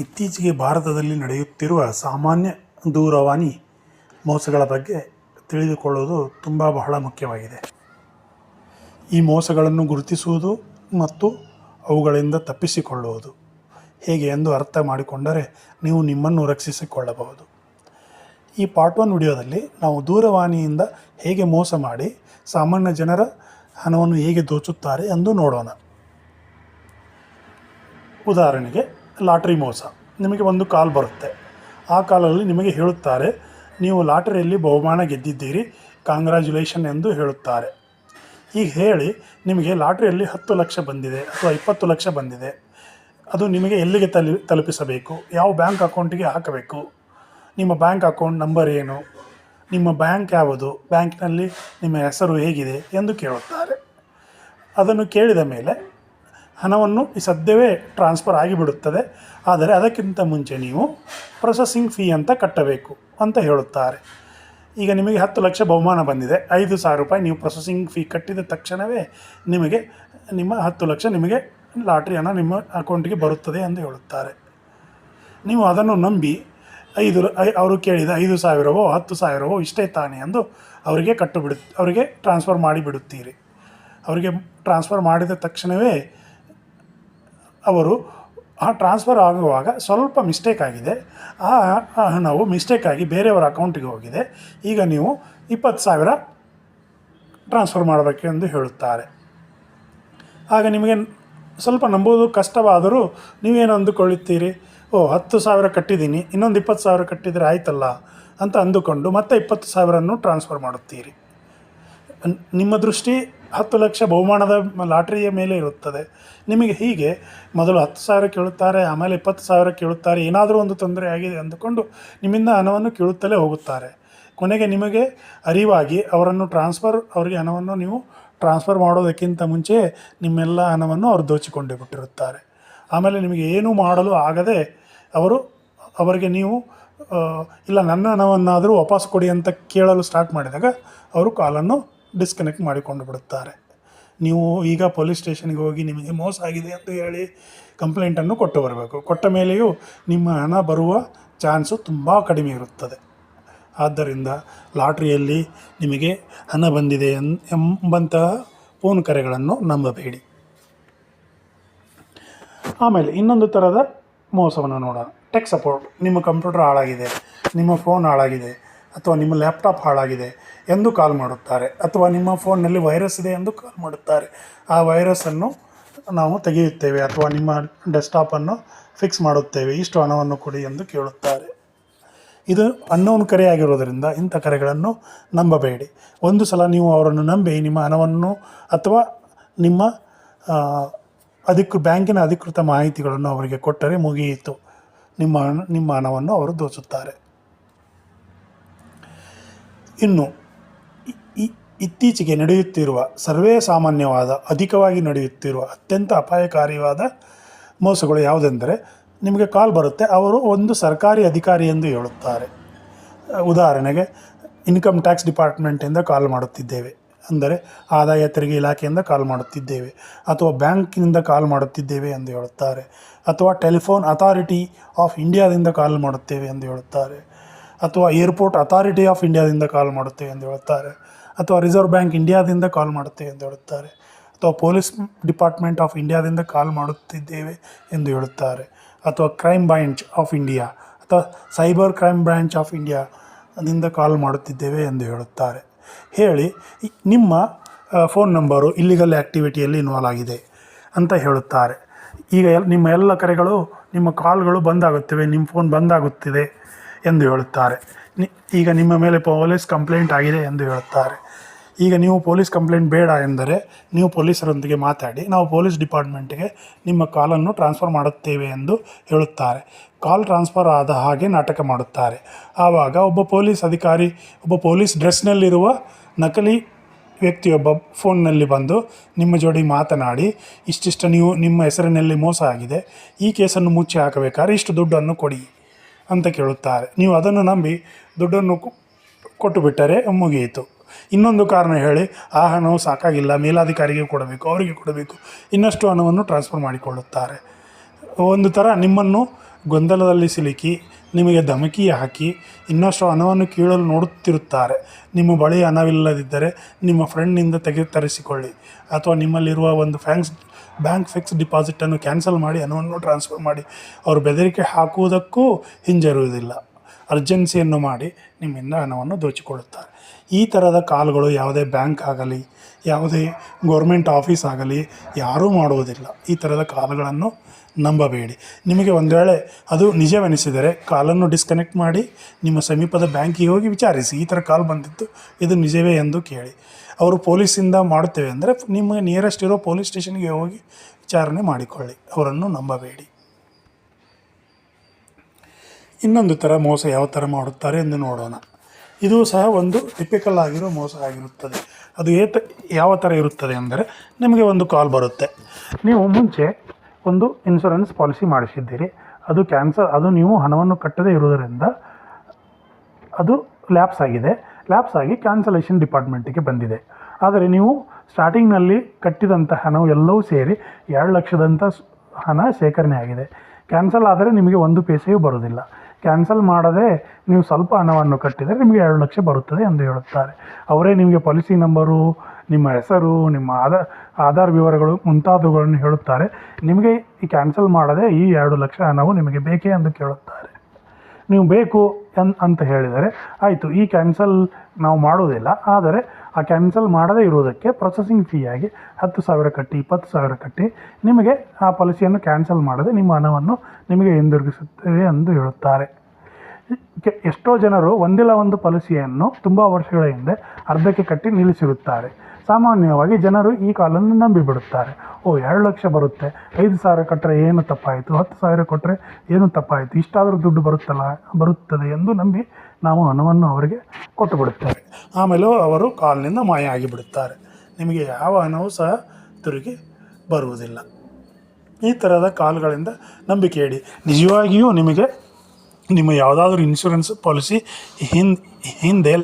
ಇತ್ತೀಚೆಗೆ ಭಾರತದಲ್ಲಿ ನಡೆಯುತ್ತಿರುವ ಸಾಮಾನ್ಯ ದೂರವಾಣಿ ಮೋಸಗಳ ಬಗ್ಗೆ ತಿಳಿದುಕೊಳ್ಳುವುದು ತುಂಬ ಬಹಳ ಮುಖ್ಯವಾಗಿದೆ. ಈ ಮೋಸಗಳನ್ನು ಗುರುತಿಸುವುದು ಮತ್ತು ಅವುಗಳಿಂದ ತಪ್ಪಿಸಿಕೊಳ್ಳುವುದು ಹೇಗೆ ಎಂದು ಅರ್ಥ ಮಾಡಿಕೊಂಡರೆ ನೀವು ನಿಮ್ಮನ್ನು ರಕ್ಷಿಸಿಕೊಳ್ಳಬಹುದು. ಈ ಪಾರ್ಟ್ ಒನ್ ವಿಡಿಯೋದಲ್ಲಿ ನಾವು ದೂರವಾಣಿಯಿಂದ ಹೇಗೆ ಮೋಸ ಮಾಡಿ ಸಾಮಾನ್ಯ ಜನರ ಹಣವನ್ನು ಹೇಗೆ ದೋಚುತ್ತಾರೆ ಎಂದು ನೋಡೋಣ. ಉದಾಹರಣೆಗೆ ಲಾಟ್ರಿ ಮೋಸ. ನಿಮಗೆ ಒಂದು ಕಾಲ್ ಬರುತ್ತೆ. ಆ ಕಾಲಲ್ಲಿ ನಿಮಗೆ ಹೇಳುತ್ತಾರೆ, ನೀವು ಲಾಟರಿಯಲ್ಲಿ ಬಹುಮಾನ ಗೆದ್ದಿದ್ದೀರಿ, ಕಾಂಗ್ರ್ಯಾಚುಲೇಷನ್ ಎಂದು ಹೇಳುತ್ತಾರೆ. ಈಗ ಹೇಳಿ, ನಿಮಗೆ ಲಾಟ್ರಿಯಲ್ಲಿ ಹತ್ತು ಲಕ್ಷ ಬಂದಿದೆ ಅಥವಾ ಇಪ್ಪತ್ತು ಲಕ್ಷ ಬಂದಿದೆ. ಅದು ನಿಮಗೆ ಎಲ್ಲಿಗೆ ತಲು, ತಲುಪಿಸಬೇಕು? ಯಾವ ಬ್ಯಾಂಕ್ ಅಕೌಂಟಿಗೆ ಹಾಕಬೇಕು? ನಿಮ್ಮ ಬ್ಯಾಂಕ್ ಅಕೌಂಟ್ ನಂಬರ್ ಏನು? ನಿಮ್ಮ ಬ್ಯಾಂಕ್ ಯಾವುದು? ಬ್ಯಾಂಕ್ನಲ್ಲಿ ನಿಮ್ಮ ಹೆಸರು ಹೇಗಿದೆ? ಎಂದು ಕೇಳುತ್ತಾರೆ. ಅದನ್ನು ಕೇಳಿದ ಮೇಲೆ ಹಣವನ್ನು ಸದ್ಯವೇ ಟ್ರಾನ್ಸ್ಫರ್ ಆಗಿಬಿಡುತ್ತದೆ. ಆದರೆ ಅದಕ್ಕಿಂತ ಮುಂಚೆ ನೀವು ಪ್ರೊಸೆಸಿಂಗ್ ಫೀ ಅಂತ ಕಟ್ಟಬೇಕು ಅಂತ ಹೇಳುತ್ತಾರೆ. ಈಗ ನಿಮಗೆ ಹತ್ತು ಲಕ್ಷ ಬಹುಮಾನ ಬಂದಿದೆ. ಐದು ಸಾವಿರ ರೂಪಾಯಿ ನೀವು ಪ್ರೊಸೆಸಿಂಗ್ ಫೀ ಕಟ್ಟಿದ ತಕ್ಷಣವೇ ನಿಮಗೆ, ನಿಮ್ಮ ಹತ್ತು ಲಕ್ಷ ನಿಮಗೆ ಲಾಟ್ರಿ ಹಣ ನಿಮ್ಮ ಅಕೌಂಟಿಗೆ ಬರುತ್ತದೆ ಎಂದು ಹೇಳುತ್ತಾರೆ. ನೀವು ಅದನ್ನು ನಂಬಿ ಐದು ಅವರು ಕೇಳಿದ ಐದು ಸಾವಿರವೋ, ಹತ್ತು ಸಾವಿರವೋ ಇಷ್ಟೇ ತಾನೇ ಎಂದು ಅವರಿಗೆ ಕಟ್ಟು ಬಿಡು ಅವರಿಗೆ ಟ್ರಾನ್ಸ್ಫರ್ ಮಾಡಿ ಬಿಡುತ್ತೀರಿ ಅವರಿಗೆ ಟ್ರಾನ್ಸ್ಫರ್ ಮಾಡಿದ ತಕ್ಷಣವೇ ಅವರು ಆ ಟ್ರಾನ್ಸ್ಫರ್ ಆಗುವಾಗ ಸ್ವಲ್ಪ ಮಿಸ್ಟೇಕ್ ಆಗಿದೆ. ಆ ಹಣವು ಮಿಸ್ಟೇಕ್ ಆಗಿ ಬೇರೆಯವರ ಅಕೌಂಟಿಗೆ ಹೋಗಿದೆ. ಈಗ ನೀವು ಇಪ್ಪತ್ತು ಸಾವಿರ ಟ್ರಾನ್ಸ್ಫರ್ ಮಾಡಬೇಕೆಂದು ಹೇಳುತ್ತಾರೆ. ಆಗ ನಿಮಗೆ ಸ್ವಲ್ಪ ನಂಬೋದು, ಕಷ್ಟವಾದರೂ ನೀವೇನು ಅಂದುಕೊಳ್ಳುತ್ತೀರಿ? ಓ, ಹತ್ತು ಸಾವಿರ ಕಟ್ಟಿದ್ದೀನಿ, ಇನ್ನೊಂದು ಇಪ್ಪತ್ತು ಸಾವಿರ ಕಟ್ಟಿದರೆ ಆಯ್ತಲ್ಲ ಅಂತ ಅಂದುಕೊಂಡು ಮತ್ತೆ ಇಪ್ಪತ್ತು ಸಾವಿರನ್ನು ಟ್ರಾನ್ಸ್ಫರ್ ಮಾಡುತ್ತೀರಿ. ನಿಮ್ಮ ದೃಷ್ಟಿ ಹತ್ತು ಲಕ್ಷ ಬಹುಮಾನದ ಲಾಟ್ರಿಯ ಮೇಲೆ ಇರುತ್ತದೆ. ನಿಮಗೆ ಹೀಗೆ ಮೊದಲು ಹತ್ತು ಸಾವಿರ ಕೇಳುತ್ತಾರೆ, ಆಮೇಲೆ ಇಪ್ಪತ್ತು ಸಾವಿರ ಕೇಳುತ್ತಾರೆ, ಏನಾದರೂ ಒಂದು ತೊಂದರೆ ಆಗಿದೆ ಅಂದುಕೊಂಡು ನಿಮ್ಮಿಂದ ಹಣವನ್ನು ಕೇಳುತ್ತಲೇ ಹೋಗುತ್ತಾರೆ. ಕೊನೆಗೆ ನಿಮಗೆ ಅರಿವಾಗಿ ಅವರನ್ನು ಟ್ರಾನ್ಸ್ಫರ್, ಅವರಿಗೆ ಹಣವನ್ನು ನೀವು ಟ್ರಾನ್ಸ್ಫರ್ ಮಾಡೋದಕ್ಕಿಂತ ಮುಂಚೆ ನಿಮ್ಮೆಲ್ಲ ಹಣವನ್ನು ಅವರು ದೋಚಿಕೊಂಡೇ ಬಿಟ್ಟಿರುತ್ತಾರೆ ಆಮೇಲೆ ನಿಮಗೆ ಏನೂ ಮಾಡಲು ಆಗದೆ ಅವರು, ಅವರಿಗೆ ನೀವು ಇಲ್ಲ ನನ್ನ ಹಣವನ್ನಾದರೂ ವಾಪಸ್ ಕೊಡಿ ಅಂತ ಕೇಳಲು ಸ್ಟಾರ್ಟ್ ಮಾಡಿದಾಗ ಅವರು ಕಾಲನ್ನು ಡಿಸ್ಕನೆಕ್ಟ್ ಮಾಡಿಕೊಂಡು ಬಿಡುತ್ತಾರೆ. ನೀವು ಈಗ ಪೊಲೀಸ್ ಸ್ಟೇಷನ್ಗೆ ಹೋಗಿ ನಿಮಗೆ ಮೋಸ ಆಗಿದೆ ಅಂತ ಹೇಳಿ ಕಂಪ್ಲೇಂಟನ್ನು ಕೊಟ್ಟು ಬರಬೇಕು. ಕೊಟ್ಟ ಮೇಲೆಯೂ ನಿಮ್ಮ ಹಣ ಬರುವ ಚಾನ್ಸು ತುಂಬ ಕಡಿಮೆ ಇರುತ್ತದೆ. ಆದ್ದರಿಂದ ಲಾಟ್ರಿಯಲ್ಲಿ ನಿಮಗೆ ಹಣ ಬಂದಿದೆ ಎಂಬಂತಹ ಫೋನ್ ಕರೆಗಳನ್ನು ನಂಬಬೇಡಿ. ಆಮೇಲೆ ಇನ್ನೊಂದು ಥರದ ಮೋಸವನ್ನು ನೋಡೋಣ. ಟೆಕ್ ಸಪೋರ್ಟ್ ನಿಮ್ಮ ಕಂಪ್ಯೂಟರ್ ಹಾಳಾಗಿದೆ, ನಿಮ್ಮ ಫೋನ್ ಹಾಳಾಗಿದೆ, ಅಥವಾ ನಿಮ್ಮ ಲ್ಯಾಪ್ಟಾಪ್ ಹಾಳಾಗಿದೆ ಎಂದು ಕಾಲ್ ಮಾಡುತ್ತಾರೆ. ಅಥವಾ ನಿಮ್ಮ ಫೋನ್ನಲ್ಲಿ ವೈರಸ್ ಇದೆ ಎಂದು ಕಾಲ್ ಮಾಡುತ್ತಾರೆ. ಆ ವೈರಸ್ಸನ್ನು ನಾವು ತೆಗೆಯುತ್ತೇವೆ ಅಥವಾ ನಿಮ್ಮ ಡೆಸ್ಕ್ಟಾಪನ್ನು ಫಿಕ್ಸ್ ಮಾಡುತ್ತೇವೆ. ಇಷ್ಟು ಹಣವನ್ನು ಕೊಡಿ ಎಂದು ಕೇಳುತ್ತಾರೆ. ಇದು ಅನ್ನೋನ್ ಕರೆ ಆಗಿರೋದರಿಂದ ಇಂಥ ಕರೆಗಳನ್ನು ನಂಬಬೇಡಿ. ಒಂದು ಸಲ ನೀವು ಅವರನ್ನು ನಂಬಿ ನಿಮ್ಮ ಹಣವನ್ನು ಅಥವಾ ನಿಮ್ಮ ಅಧಿಕೃ, ಬ್ಯಾಂಕಿನ ಅಧಿಕೃತ ಮಾಹಿತಿಗಳನ್ನು ಅವರಿಗೆ ಕೊಟ್ಟರೆ ಮುಗಿಯಿತು. ನಿಮ್ಮ ನಿಮ್ಮ ಹಣವನ್ನು ಅವರು ದೋಚುತ್ತಾರೆ. ಇನ್ನು ಇತ್ತೀಚೆಗೆ ನಡೆಯುತ್ತಿರುವ ಸರ್ವೇ ಸಾಮಾನ್ಯವಾದ, ಅಧಿಕವಾಗಿ ನಡೆಯುತ್ತಿರುವ ಅತ್ಯಂತ ಅಪಾಯಕಾರಿಯಾದ ಮೋಸಗಳು ಯಾವುದೆಂದರೆ, ನಿಮಗೆ ಕಾಲ್ ಬರುತ್ತೆ, ಅವರು ಒಂದು ಸರ್ಕಾರಿ ಅಧಿಕಾರಿ ಎಂದು ಹೇಳುತ್ತಾರೆ. ಉದಾಹರಣೆಗೆ, ಇನ್ಕಮ್ ಟ್ಯಾಕ್ಸ್ ಡಿಪಾರ್ಟ್ಮೆಂಟಿಂದ ಕಾಲ್ ಮಾಡುತ್ತಿದ್ದೇವೆ. ಅಂದರೆ, ಆದಾಯ ತೆರಿಗೆ ಇಲಾಖೆಯಿಂದ ಕಾಲ್ ಮಾಡುತ್ತಿದ್ದೇವೆ. ಅಥವಾ ಬ್ಯಾಂಕಿನಿಂದ ಕಾಲ್ ಮಾಡುತ್ತಿದ್ದೇವೆ ಎಂದು ಹೇಳುತ್ತಾರೆ. ಅಥವಾ ಟೆಲಿಫೋನ್ ಅಥಾರಿಟಿ ಆಫ್ ಇಂಡಿಯಾದಿಂದ ಕಾಲ್ ಮಾಡುತ್ತೇವೆ ಎಂದು ಹೇಳುತ್ತಾರೆ. ಅಥವಾ ಏರ್ಪೋರ್ಟ್ ಅಥಾರಿಟಿ ಆಫ್ ಇಂಡಿಯಾದಿಂದ ಕಾಲ್ ಮಾಡುತ್ತೇವೆ ಎಂದು ಹೇಳುತ್ತಾರೆ. ಅಥವಾ ರಿಸರ್ವ್ ಬ್ಯಾಂಕ್ ಇಂಡಿಯಾದಿಂದ ಕಾಲ್ ಮಾಡುತ್ತೆ ಎಂದು ಹೇಳುತ್ತಾರೆ. ಅಥವಾ ಪೊಲೀಸ್ ಡಿಪಾರ್ಟ್ಮೆಂಟ್ ಆಫ್ ಇಂಡಿಯಾದಿಂದ ಕಾಲ್ ಮಾಡುತ್ತಿದ್ದೇವೆ ಎಂದು ಹೇಳುತ್ತಾರೆ. ಅಥವಾ ಕ್ರೈಮ್ ಬ್ರಾಂಚ್ ಆಫ್ ಇಂಡಿಯಾ ಅಥವಾ ಸೈಬರ್ ಕ್ರೈಮ್ ಬ್ರಾಂಚ್ ಆಫ್ ಇಂಡಿಯಾದಿಂದ ಕಾಲ್ ಮಾಡುತ್ತಿದ್ದೇವೆ ಎಂದು ಹೇಳುತ್ತಾರೆ. ಹೇಳಿ ನಿಮ್ಮ ಫೋನ್ ನಂಬರು ಇಲ್ಲಿಗಲ್ ಆ್ಯಕ್ಟಿವಿಟಿಯಲ್ಲಿ ಇನ್ವಾಲ್ವ್ ಆಗಿದೆ ಅಂತ ಹೇಳುತ್ತಾರೆ. ಈಗ ಎಲ್, ನಿಮ್ಮ ಎಲ್ಲ ಕರೆಗಳು, ನಿಮ್ಮ ಕಾಲ್ಗಳು ಬಂದಾಗುತ್ತವೆ ನಿಮ್ಮ ಫೋನ್ ಬಂದಾಗುತ್ತಿದೆ ಎಂದು ಹೇಳುತ್ತಾರೆ. ಈಗ ನಿಮ್ಮ ಮೇಲೆ ಪೊಲೀಸ್ ಕಂಪ್ಲೇಂಟ್ ಆಗಿದೆ ಎಂದು ಹೇಳುತ್ತಾರೆ. ಈಗ ನೀವು ಪೊಲೀಸ್ ಕಂಪ್ಲೇಂಟ್ ಬೇಡ ಎಂದರೆ ನೀವು ಪೊಲೀಸರೊಂದಿಗೆ ಮಾತಾಡಿ, ನಾವು ಪೊಲೀಸ್ ಡಿಪಾರ್ಟ್ಮೆಂಟಿಗೆ ನಿಮ್ಮ ಕಾಲನ್ನು ಟ್ರಾನ್ಸ್ಫರ್ ಮಾಡುತ್ತೇವೆ ಎಂದು ಹೇಳುತ್ತಾರೆ. ಕಾಲ್ ಟ್ರಾನ್ಸ್ಫರ್ ಆದ ಹಾಗೆ ನಾಟಕ ಮಾಡುತ್ತಾರೆ. ಆವಾಗ ಒಬ್ಬ ಪೊಲೀಸ್ ಅಧಿಕಾರಿ, ಒಬ್ಬ ಪೊಲೀಸ್ ಡ್ರೆಸ್ನಲ್ಲಿರುವ ನಕಲಿ ವ್ಯಕ್ತಿಯೊಬ್ಬ ಫೋನ್ನಲ್ಲಿ ಬಂದು ನಿಮ್ಮ ಜೋಡಿ ಮಾತನಾಡಿ ಇಷ್ಟಿಷ್ಟು ನೀವು ನಿಮ್ಮ ಹೆಸರಿನಲ್ಲಿ ಮೋಸ ಆಗಿದೆ, ಈ ಕೇಸನ್ನು ಮುಚ್ಚಿ ಹಾಕಬೇಕಾದ್ರೆ ಇಷ್ಟು ದುಡ್ಡನ್ನು ಕೊಡಿ. ಅಂತ ಕೇಳುತ್ತಾರೆ. ನೀವು ಅದನ್ನು ನಂಬಿ ದುಡ್ಡನ್ನು ಕೊಟ್ಟು ಬಿಟ್ಟರೆ ಮುಗಿಯಿತು. ಇನ್ನೊಂದು ಕಾರಣ ಹೇಳಿ, ಆ ಹಣವು ಸಾಕಾಗಿಲ್ಲ, ಮೇಲಾಧಿಕಾರಿಗೆ ಕೊಡಬೇಕು, ಅವರಿಗೆ ಕೊಡಬೇಕು, ಇನ್ನಷ್ಟು ಹಣವನ್ನು ಟ್ರಾನ್ಸ್ಫರ್ ಮಾಡಿಕೊಳ್ಳುತ್ತಾರೆ. ಒಂದು ಥರ ನಿಮ್ಮನ್ನು ಗೊಂದಲದಲ್ಲಿ ಸಿಲುಕಿ, ನಿಮಗೆ ಧಮಕಿ ಹಾಕಿ, ಇನ್ನಷ್ಟು ಹಣವನ್ನು ಕೀಳಲು ನೋಡುತ್ತಿರುತ್ತಾರೆ. ನಿಮ್ಮ ಬಳಿ ಹಣವಿಲ್ಲದಿದ್ದರೆ ನಿಮ್ಮ ಫ್ರೆಂಡ್ನಿಂದ ತೆಗೆದು ತರಿಸಿಕೊಳ್ಳಿ ಅಥವಾ ನಿಮ್ಮಲ್ಲಿರುವ ಒಂದು ಫ್ಯಾಂಕ್ಸ್ ಬ್ಯಾಂಕ್ ಫಿಕ್ಸ್ ಡಿಪಾಸಿಟನ್ನು ಕ್ಯಾನ್ಸಲ್ ಮಾಡಿ ಹಣವನ್ನು ಟ್ರಾನ್ಸ್ಫರ್ ಮಾಡಿ ಅವರು ಬೆದರಿಕೆ ಹಾಕುವುದಕ್ಕೂ ಹಿಂಜರುವುದಿಲ್ಲ ಅರ್ಜೆನ್ಸಿಯನ್ನು ಮಾಡಿ ನಿಮ್ಮಿಂದ ಹಣವನ್ನು ದೋಚಿಕೊಳ್ಳುತ್ತಾರೆ. ಈ ಥರದ ಕಾಲ್ಗಳು ಯಾವುದೇ ಬ್ಯಾಂಕ್ ಆಗಲಿ, ಯಾವುದೇ ಗೌರ್ಮೆಂಟ್ ಆಫೀಸ್ ಆಗಲಿ, ಯಾರೂ ಮಾಡುವುದಿಲ್ಲ. ಈ ಥರದ ಕಾಲ್ಗಳನ್ನು ನಂಬಬೇಡಿ. ನಿಮಗೆ ಒಂದು ವೇಳೆ ಅದು ನಿಜವೆನಿಸಿದರೆ ಕಾಲನ್ನು ಡಿಸ್ಕನೆಕ್ಟ್ ಮಾಡಿ ನಿಮ್ಮ ಸಮೀಪದ ಬ್ಯಾಂಕಿಗೆ ಹೋಗಿ ವಿಚಾರಿಸಿ. ಈ ಥರ ಕಾಲ್ ಬಂದಿತ್ತು. ಇದು ನಿಜವೇ ಎಂದು ಕೇಳಿ. ಅವರು ಪೊಲೀಸಿಂದ ಮಾಡುತ್ತೇವೆ ಅಂದರೆ ನಿಮ್ಮ ನಿಯರೆಸ್ಟ್ ಇರೋ ಪೊಲೀಸ್ ಸ್ಟೇಷನ್ಗೆ ಹೋಗಿ ವಿಚಾರಣೆ ಮಾಡಿಕೊಳ್ಳಿ. ಅವರನ್ನು ನಂಬಬೇಡಿ. ಇನ್ನೊಂದು ಥರ ಮೋಸ ಯಾವ ಥರ ಮಾಡುತ್ತಾರೆ ಎಂದು ನೋಡೋಣ. ಇದು ಸಹ ಒಂದು ಟಿಪಿಕಲ್ ಆಗಿರೋ ಮೋಸ ಆಗಿರುತ್ತದೆ. ಅದು ಏತ ಯಾವ ಥರ ಇರುತ್ತದೆ ಅಂದರೆ ನಿಮಗೆ ಒಂದು ಕಾಲ್ ಬರುತ್ತೆ. ನೀವು ಮುಂಚೆ ಒಂದು ಇನ್ಶೂರೆನ್ಸ್ ಪಾಲಿಸಿ ಮಾಡಿಸಿದ್ದೀರಿ. ಅದು ಕ್ಯಾನ್ಸಲ್ ಅದು ನೀವು ಹಣವನ್ನು ಕಟ್ಟದೇ ಇರುವುದರಿಂದ ಅದು ಲ್ಯಾಪ್ಸ್ ಆಗಿದೆ. ಲ್ಯಾಪ್ಸ್ ಆಗಿ ಕ್ಯಾನ್ಸಲೇಷನ್ ಡಿಪಾರ್ಟ್ಮೆಂಟಿಗೆ ಬಂದಿದೆ. ಆದರೆ ನೀವು ಸ್ಟಾರ್ಟಿಂಗ್ನಲ್ಲಿ ಕಟ್ಟಿದಂಥ ಹಣವು ಎಲ್ಲವೂ ಸೇರಿ ಎರಡು ಲಕ್ಷದಂಥ ಹಣ ಶೇಖರಣೆ ಆಗಿದೆ. ಕ್ಯಾನ್ಸಲ್ ಆದರೆ ನಿಮಗೆ ಒಂದು ಪೈಸೆಯೂ ಬರುವುದಿಲ್ಲ. ಕ್ಯಾನ್ಸಲ್ ಮಾಡದೆ ನೀವು ಸ್ವಲ್ಪ ಹಣವನ್ನು ಕಟ್ಟಿದರೆ ನಿಮಗೆ ಎರಡು ಲಕ್ಷ ಬರುತ್ತದೆ ಎಂದು ಹೇಳುತ್ತಾರೆ. ಅವರೇ ನಿಮಗೆ ಪಾಲಿಸಿ ನಂಬರು ನಿಮ್ಮ ಹೆಸರು, ನಿಮ್ಮ ಆಧಾರ್ ಆಧಾರ್ ವಿವರಗಳು ಮುಂತಾದವುಗಳನ್ನು ಹೇಳುತ್ತಾರೆ. ನಿಮಗೆ ಈ ಕ್ಯಾನ್ಸಲ್ ಮಾಡದೆ ಈ ಎರಡು ಲಕ್ಷ ಹಣವು ನಿಮಗೆ ಬೇಕೇ ಎಂದು ಕೇಳುತ್ತಾರೆ. ನೀವು ಬೇಕು ಅನ್ ಅಂತ ಹೇಳಿದರೆ ಆಯಿತು, ಈ ಕ್ಯಾನ್ಸಲ್ ನಾವು ಮಾಡುವುದಿಲ್ಲ. ಆದರೆ ಆ ಕ್ಯಾನ್ಸಲ್ ಮಾಡದೇ ಇರುವುದಕ್ಕೆ ಪ್ರೊಸೆಸಿಂಗ್ ಫೀಯಾಗಿ ಹತ್ತು ಸಾವಿರ ಕಟ್ಟಿ, ಇಪ್ಪತ್ತು ಸಾವಿರ ಕಟ್ಟಿ ನಿಮಗೆ ಆ ಪಾಲಿಸಿಯನ್ನು ಕ್ಯಾನ್ಸಲ್ ಮಾಡದೆ ನಿಮ್ಮ ಹಣವನ್ನು ನಿಮಗೆ ಹಿಂದಿರುಗಿಸುತ್ತೇವೆ ಎಂದು ಹೇಳುತ್ತಾರೆ. ಎಷ್ಟೋ ಜನರು ಒಂದಿಲ್ಲ ಒಂದು ಪಾಲಿಸಿಯನ್ನು ತುಂಬ ವರ್ಷಗಳ ಹಿಂದೆ ಅರ್ಧಕ್ಕೆ ಕಟ್ಟಿ ನಿಲ್ಲಿಸಿರುತ್ತಾರೆ. ಸಾಮಾನ್ಯವಾಗಿ ಜನರು ಈ ಕಾಲನ್ನು ನಂಬಿಬಿಡುತ್ತಾರೆ. ಓ, ಎರಡು ಲಕ್ಷ ಬರುತ್ತೆ. ಐದು ಸಾವಿರ ಕೊಟ್ಟರೆ ಏನು ತಪ್ಪಾಯಿತು? ಹತ್ತು ಸಾವಿರ ಕೊಟ್ಟರೆ ಏನು ತಪ್ಪಾಯಿತು? ಇಷ್ಟಾದರೂ ದುಡ್ಡು ಬರುತ್ತಲ್ಲ, ಬರುತ್ತದೆ ಎಂದು ನಂಬಿ ನಾವು ಹಣವನ್ನು ಅವರಿಗೆ ಕೊಟ್ಟು ಬಿಡುತ್ತೇವೆ. ಆಮೇಲೆ ಅವರು ಕಾಲಿನಿಂದ ಮಾಯ ಆಗಿಬಿಡುತ್ತಾರೆ. ನಿಮಗೆ ಯಾವ ಹಣವೂ ಸಹ ತಿರುಗಿ ಬರುವುದಿಲ್ಲ. ಈ ಥರದ ಕಾಲುಗಳಿಂದ ನಂಬಿಕೆ ಇಡಿ. ನಿಜವಾಗಿಯೂ ನಿಮಗೆ, ನಿಮ್ಮ ಯಾವುದಾದ್ರೂ ಇನ್ಶೂರೆನ್ಸ್ ಪಾಲಿಸಿ ಹಿಂದೆ ಹಿಂದೆ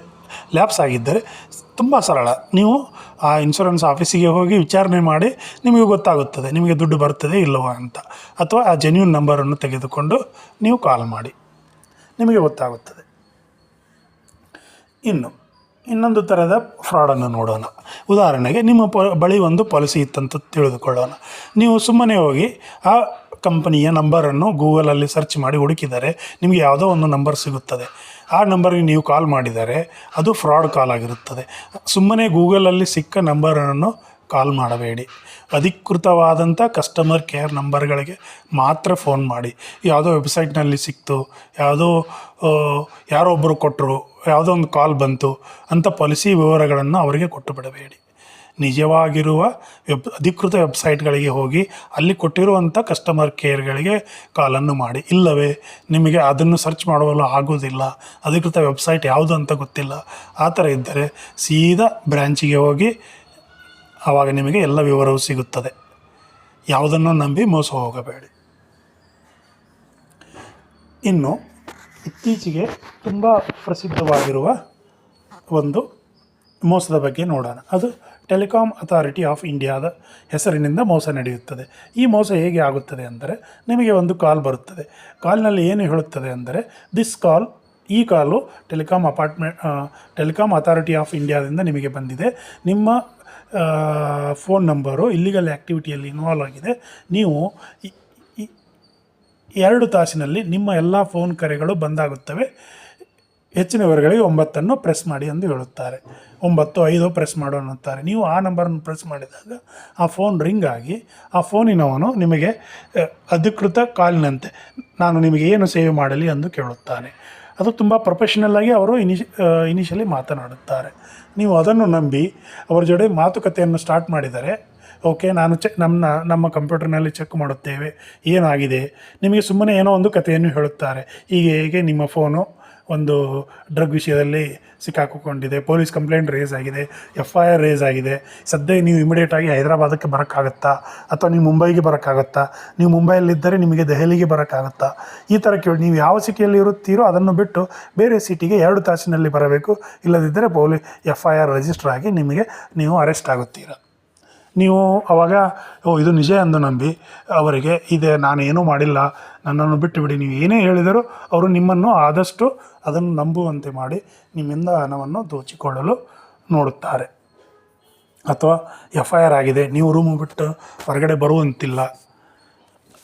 ಲ್ಯಾಪ್ಸ್ ಆಗಿದ್ದರೆ ತುಂಬ ಸರಳ. ನೀವು ಆ ಇನ್ಶೂರೆನ್ಸ್ ಆಫೀಸಿಗೆ ಹೋಗಿ ವಿಚಾರಣೆ ಮಾಡಿ ನಿಮಗೆ ಗೊತ್ತಾಗುತ್ತದೆ, ನಿಮಗೆ ದುಡ್ಡು ಬರ್ತದೆ ಇಲ್ಲವೋ ಅಂತ. ಅಥವಾ ಆ ಜೆನ್ಯೂನ್ ನಂಬರನ್ನು ತೆಗೆದುಕೊಂಡು ನೀವು ಕಾಲ್ ಮಾಡಿ. ನಿಮಗೆ ಗೊತ್ತಾಗುತ್ತದೆ. ಇನ್ನು, ಇನ್ನೊಂದು ಥರದ ಫ್ರಾಡನ್ನು ನೋಡೋಣ. ಉದಾಹರಣೆಗೆ, ನಿಮ್ಮ ಪ, ಬಳಿ ಒಂದು ಪಾಲಿಸಿ ಇತ್ತಂತ ತಿಳಿದುಕೊಳ್ಳೋಣ. ನೀವು ಸುಮ್ಮನೆ ಹೋಗಿ ಆ ಕಂಪನಿಯ ನಂಬರನ್ನು ಗೂಗಲಲ್ಲಿ ಸರ್ಚ್ ಮಾಡಿ ಹುಡುಕಿದರೆ ನಿಮಗೆ ಯಾವುದೋ ಒಂದು ನಂಬರ್ ಸಿಗುತ್ತದೆ. ಆ ನಂಬರ್ಗೆ ನೀವು ಕಾಲ್ ಮಾಡಿದರೆ ಅದು ಫ್ರಾಡ್ ಕಾಲ್ ಆಗಿರುತ್ತದೆ. ಸುಮ್ಮನೆ ಗೂಗಲಲ್ಲಿ ಸಿಕ್ಕ ನಂಬರನ್ನು ಕಾಲ್ ಮಾಡಬೇಡಿ. ಅಧಿಕೃತವಾದಂಥ ಕಸ್ಟಮರ್ ಕೇರ್ ನಂಬರ್ಗಳಿಗೆ ಮಾತ್ರ ಫೋನ್ ಮಾಡಿ. ಯಾವುದೋ ವೆಬ್ಸೈಟ್ನಲ್ಲಿ ಸಿಕ್ತು, ಯಾವುದೋ ಯಾರೋ ಒಬ್ಬರು ಕೊಟ್ಟರು ಯಾವುದೋ ಒಂದು ಕಾಲ್ ಬಂತು ಅಂತ ಪಾಲಿಸಿ ವಿವರಗಳನ್ನು ಅವರಿಗೆ ಕೊಟ್ಟು ಬಿಡಬೇಡಿ. ನಿಜವಾಗಿರುವ ವೆಬ್, ಅಧಿಕೃತ ವೆಬ್ಸೈಟ್ಗಳಿಗೆ ಹೋಗಿ ಅಲ್ಲಿ ಕೊಟ್ಟಿರುವಂಥ ಕಸ್ಟಮರ್ ಕೇರ್ಗಳಿಗೆ ಕಾಲನ್ನು ಮಾಡಿ. ಇಲ್ಲವೇ, ನಿಮಗೆ ಅದನ್ನು ಸರ್ಚ್ ಮಾಡಲು ಆಗೋದಿಲ್ಲ ಅಧಿಕೃತ ವೆಬ್ಸೈಟ್ ಯಾವುದು ಅಂತ ಗೊತ್ತಿಲ್ಲ. ಆ ಥರ ಇದ್ದರೆ ಸೀದಾ ಬ್ರ್ಯಾಂಚಿಗೆ ಹೋಗಿ ಆವಾಗ ನಿಮಗೆ ಎಲ್ಲ ವಿವರವೂ ಸಿಗುತ್ತದೆ. ಯಾವುದನ್ನು ನಂಬಿ ಮೋಸ ಹೋಗಬೇಡಿ. ಇನ್ನು ಇತ್ತೀಚೆಗೆ ತುಂಬ ಪ್ರಸಿದ್ಧವಾಗಿರುವ ಒಂದು ಮೋಸದ ಬಗ್ಗೆ ನೋಡೋಣ. ಅದು ಟೆಲಿಕಾಂ ಅಥಾರಿಟಿ ಆಫ್ ಇಂಡಿಯಾದ ಹೆಸರಿನಿಂದ ಮೋಸ ನಡೆಯುತ್ತದೆ. ಈ ಮೋಸ ಹೇಗೆ ಆಗುತ್ತದೆ ಅಂದರೆ, ನಿಮಗೆ ಒಂದು ಕಾಲ್ ಬರುತ್ತದೆ. ಕಾಲ್ನಲ್ಲಿ ಏನು ಹೇಳುತ್ತದೆ ಅಂದರೆ ದಿಸ್ ಕಾಲ್ ಈ call telecom apartment telecom authority of ಇಂಡಿಯಾದಿಂದ ನಿಮಗೆ ಬಂದಿದೆ. ನಿಮ್ಮ ಫೋನ್ ನಂಬರು ಇಲ್ಲಿಗಲ್ ಆ್ಯಕ್ಟಿವಿಟಿಯಲ್ಲಿ ಇನ್ವಾಲ್ವ್ ಆಗಿದೆ. ನೀವು ಎರಡು ತಾಸಿನಲ್ಲಿ ನಿಮ್ಮ ಎಲ್ಲ ಫೋನ್ ಕರೆಗಳು ಬಂದಾಗುತ್ತವೆ. ಹೆಚ್ಚಿನ ವಿವರಗಳಿಗೆ ಒಂಬತ್ತನ್ನು ಪ್ರೆಸ್ ಮಾಡಿ ಎಂದು ಹೇಳುತ್ತಾರೆ. ಒಂಬತ್ತು, ಐದು ಪ್ರೆಸ್ ಮಾಡು ಅನ್ನುತ್ತಾರೆ. ನೀವು ಆ ನಂಬರನ್ನು ಪ್ರೆಸ್ ಮಾಡಿದಾಗ ಆ ಫೋನ್ ರಿಂಗ್ ಆಗಿ ಆ ಫೋನಿನವನು ನಿಮಗೆ ಅಧಿಕೃತ ಕಾಲಿನಂತೆ ನಾನು ನಿಮಗೆ ಏನು ಸೇವೆ ಮಾಡಲಿ ಎಂದು ಕೇಳುತ್ತಾನೆ. ಅದು ತುಂಬ ಪ್ರೊಫೆಷನಲ್ ಆಗಿ ಅವರು ಇನಿಶ್ ಇನಿಷಿಯಲಿ ಮಾತನಾಡುತ್ತಾರೆ. ನೀವು ಅದನ್ನು ನಂಬಿ ಅವರ ಜೊತೆ ಮಾತುಕತೆಯನ್ನು ಸ್ಟಾರ್ಟ್ ಮಾಡಿದರೆ ಓಕೆ ನಾನು ಚೆಕ್ ನಮ್ಮ ನಮ್ಮ ಕಂಪ್ಯೂಟರ್ನಲ್ಲಿ ಚೆಕ್ ಮಾಡುತ್ತೇವೆ, ಏನಾಗಿದೆ? ನಿಮಗೆ ಸುಮ್ಮನೆ ಏನೋ ಒಂದು ಕಥೆಯನ್ನು ಹೇಳುತ್ತಾರೆ. ಹೀಗೆ, ಹೇಗೆ ನಿಮ್ಮ ಫೋನು ಒಂದು ಡ್ರಗ್ ವಿಷಯದಲ್ಲಿ ಸಿಕ್ಕಾಕೊಂಡಿದೆ. ಪೊಲೀಸ್ ಕಂಪ್ಲೇಂಟ್ ರೇಸ್ ಆಗಿದೆ. ಎಫ್ ಐ ಆರ್ ರೇಸ್ ಆಗಿದೆ. ಸದ್ಯ ನೀವು ಇಮಿಡಿಯೇಟಾಗಿ ಹೈದರಾಬಾದಕ್ಕೆ ಬರೋಕ್ಕಾಗತ್ತಾ? ಅಥವಾ ನೀವು ಮುಂಬೈಗೆ ಬರೋಕ್ಕಾಗತ್ತಾ? ನೀವು ಮುಂಬೈಯಲ್ಲಿದ್ದರೆ ನಿಮಗೆ ದೆಹಲಿಗೆ ಬರೋಕ್ಕಾಗತ್ತಾ? ಈ ಥರ ಕೇಳಿ, ನೀವು ಯಾವ ಸಿಟಿಯಲ್ಲಿ ಇರುತ್ತೀರೋ ಅದನ್ನು ಬಿಟ್ಟು ಬೇರೆ ಸಿಟಿಗೆ ಎರಡು ತಾಸಿನಲ್ಲಿ ಬರಬೇಕು. ಇಲ್ಲದಿದ್ದರೆ police F I R register ಆಗಿ ನಿಮಗೆ ನೀವು ಅರೆಸ್ಟ್ ಆಗುತ್ತೀರ. ನೀವು ಅವಾಗ, ಓ, ಇದು ನಿಜ ಎಂದು ನಂಬಿ ಅವರಿಗೆ, ಇದೆ, ನಾನೇನೂ ಮಾಡಿಲ್ಲ, ನನ್ನನ್ನು ಬಿಟ್ಟು ಬಿಡಿ ನೀವು ಏನೇ ಹೇಳಿದರೂ ಅವರು ನಿಮ್ಮನ್ನು ಆದಷ್ಟು ಅದನ್ನು ನಂಬುವಂತೆ ಮಾಡಿ ನಿಮ್ಮಿಂದ ಹಣವನ್ನು ದೋಚಿಕೊಳ್ಳಲು ನೋಡುತ್ತಾರೆ. ಅಥವಾ ಎಫ್ ಐ ಆರ್ ಆಗಿದೆ, ನೀವು ರೂಮು ಬಿಟ್ಟು ಹೊರಗಡೆ ಬರುವಂತಿಲ್ಲ,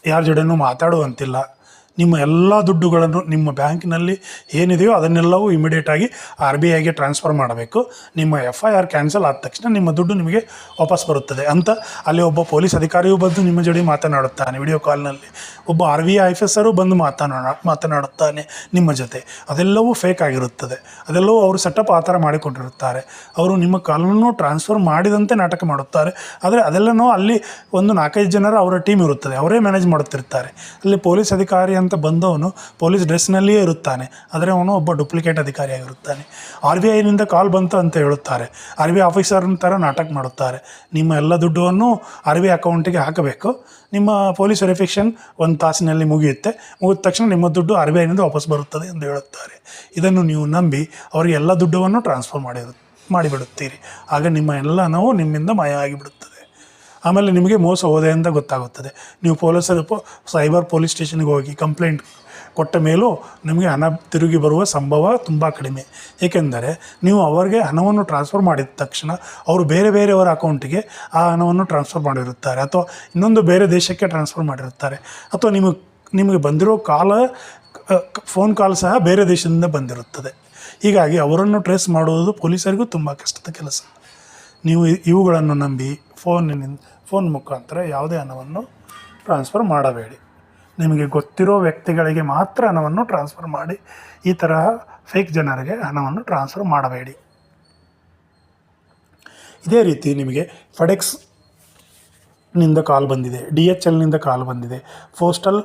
ಯಾರ ಜೊತೆನೂ ಮಾತಾಡುವಂತಿಲ್ಲ ನಿಮ್ಮ ಎಲ್ಲ ದುಡ್ಡುಗಳನ್ನು ನಿಮ್ಮ ಬ್ಯಾಂಕಿನಲ್ಲಿ ಏನಿದೆಯೋ ಅದನ್ನೆಲ್ಲವೂ ಇಮಿಡಿಯೇಟಾಗಿ ಆರ್ ಬಿ ಐಗೆ ಟ್ರಾನ್ಸ್ಫರ್ ಮಾಡಬೇಕು. ನಿಮ್ಮ ಎಫ್ ಐ ಆರ್ ಕ್ಯಾನ್ಸಲ್ ಆದ ತಕ್ಷಣ ನಿಮ್ಮ ದುಡ್ಡು ನಿಮಗೆ ವಾಪಸ್ ಬರುತ್ತದೆ ಅಂತ ಅಲ್ಲಿ ಒಬ್ಬ ಪೊಲೀಸ್ ಅಧಿಕಾರಿಯೂ ಬಂದು ನಿಮ್ಮ ಜೊತೆ ಮಾತನಾಡುತ್ತಾನೆ. ವಿಡಿಯೋ ಕಾಲ್ನಲ್ಲಿ ಒಬ್ಬ ಆರ್ ಬಿ ಐ ಆಫೀಸರು ಬಂದು ಮಾತನಾಡ, ಮಾತನಾಡುತ್ತಾನೆ ನಿಮ್ಮ ಜೊತೆ. ಅದೆಲ್ಲವೂ ಫೇಕ್ ಆಗಿರುತ್ತದೆ. ಅದೆಲ್ಲವೂ ಅವರು ಸೆಟಪ್ ಆ ಥರ ಮಾಡಿಕೊಂಡಿರುತ್ತಾರೆ. ಅವರು ನಿಮ್ಮ ಕಾಲನ್ನು ಟ್ರಾನ್ಸ್ಫರ್ ಮಾಡಿದಂತೆ ನಾಟಕ ಮಾಡುತ್ತಾರೆ. ಆದರೆ ಅದೆಲ್ಲನೂ ಅಲ್ಲಿ ಒಂದು ನಾಲ್ಕೈದು ಜನರ ಅವರ ಟೀಮ್ ಇರುತ್ತದೆ. ಅವರೇ ಮ್ಯಾನೇಜ್ ಮಾಡುತ್ತಿರ್ತಾರೆ ಅಲ್ಲಿ ಪೊಲೀಸ್ ಅಧಿಕಾರಿ ಬಂದವನು ಪೊಲೀಸ್ ಡ್ರೆಸ್ನಲ್ಲಿಯೇ ಇರುತ್ತಾನೆ. ಆದರೆ ಅವನು ಒಬ್ಬ ಡೂಪ್ಲಿಕೇಟ್ ಅಧಿಕಾರಿಯಾಗಿರುತ್ತಾನೆ. ಆರ್ ಬಿ ಐನಿಂದ ಕಾಲ್ ಬಂತು ಅಂತ ಹೇಳುತ್ತಾರೆ. ಆರ್ ಬಿ ಐ ಆಫೀಸರ್ನ ಥರ ನಾಟಕ ಮಾಡುತ್ತಾರೆ. ನಿಮ್ಮ ಎಲ್ಲ ದುಡ್ಡನ್ನು ಆರ್ ಬಿ ಐ ಅಕೌಂಟಿಗೆ ಹಾಕಬೇಕು. ನಿಮ್ಮ ಪೊಲೀಸ್ ವೆರಿಫಿಕೇಷನ್ ಒಂದು ತಾಸಿನಲ್ಲಿ ಮುಗಿಯುತ್ತೆ. ಮುಗಿದ ತಕ್ಷಣ ನಿಮ್ಮ ದುಡ್ಡು ಆರ್ ಬಿ ಐನಿಂದ ವಾಪಸ್ ಬರುತ್ತದೆ ಎಂದು ಹೇಳುತ್ತಾರೆ. ಇದನ್ನು ನೀವು ನಂಬಿ ಅವರಿಗೆ ಎಲ್ಲ ದುಡ್ಡನ್ನು ಟ್ರಾನ್ಸ್ಫರ್ ಮಾಡಿರು ಮಾಡಿಬಿಡುತ್ತೀರಿ. ಆಗ ನಿಮ್ಮ ಎಲ್ಲ ನೋವು ನಿಮ್ಮಿಂದ ಮಾಯ ಆಗಿಬಿಡುತ್ತದೆ ಆಮೇಲೆ ನಿಮಗೆ ಮೋಸ ಹೋದೆ ಅಂತ ಗೊತ್ತಾಗುತ್ತದೆ. ನೀವು ಪೊಲೀಸರು ಸೈಬರ್ ಪೊಲೀಸ್ ಸ್ಟೇಷನ್ಗೆ ಹೋಗಿ ಕಂಪ್ಲೇಂಟ್ ಕೊಟ್ಟ ಮೇಲೂ ನಿಮಗೆ ಹಣ ತಿರುಗಿ ಬರುವ ಸಂಭವ ತುಂಬ ಕಡಿಮೆ. ಏಕೆಂದರೆ ನೀವು ಅವರಿಗೆ ಹಣವನ್ನು ಟ್ರಾನ್ಸ್ಫರ್ ಮಾಡಿದ ತಕ್ಷಣ ಅವರು ಬೇರೆ ಬೇರೆಯವರ ಅಕೌಂಟಿಗೆ ಆ ಹಣವನ್ನು ಟ್ರಾನ್ಸ್ಫರ್ ಮಾಡಿರುತ್ತಾರೆ. ಅಥವಾ ಇನ್ನೊಂದು ಬೇರೆ ದೇಶಕ್ಕೆ ಟ್ರಾನ್ಸ್ಫರ್ ಮಾಡಿರುತ್ತಾರೆ. ಅಥವಾ ನಿಮಗೆ ನಿಮಗೆ ಬಂದಿರೋ ಕಾಲ ಫೋನ್ ಕಾಲ್ ಸಹ ಬೇರೆ ದೇಶದಿಂದ ಬಂದಿರುತ್ತದೆ. ಹೀಗಾಗಿ ಅವರನ್ನು ಟ್ರೇಸ್ ಮಾಡುವುದು ಪೊಲೀಸರಿಗೂ ತುಂಬ ಕಷ್ಟದ ಕೆಲಸ. ನೀವು ಇವುಗಳನ್ನು ನಂಬಿ ಫೋನಿನಿಂದ ಫೋನ್ ಮುಖಾಂತರ ಯಾವುದೇ ಹಣವನ್ನು ಟ್ರಾನ್ಸ್ಫರ್ ಮಾಡಬೇಡಿ. ನಿಮಗೆ ಗೊತ್ತಿರೋ ವ್ಯಕ್ತಿಗಳಿಗೆ ಮಾತ್ರ ಹಣವನ್ನು ಟ್ರಾನ್ಸ್ಫರ್ ಮಾಡಿ, ಈ ತರಹ ಫೇಕ್ ಜನರಿಗೆ ಹಣವನ್ನು ಟ್ರಾನ್ಸ್ಫರ್ ಮಾಡಬೇಡಿ. ಇದೇ ರೀತಿ ನಿಮಗೆ ಫಡೆಕ್ಸ್ನಿಂದ ಕಾಲ್ ಬಂದಿದೆ, ಡಿ ಎಚ್ ಎಲ್ನಿಂದ ಕಾಲ್ ಬಂದಿದೆ, ಪೋಸ್ಟಲ್,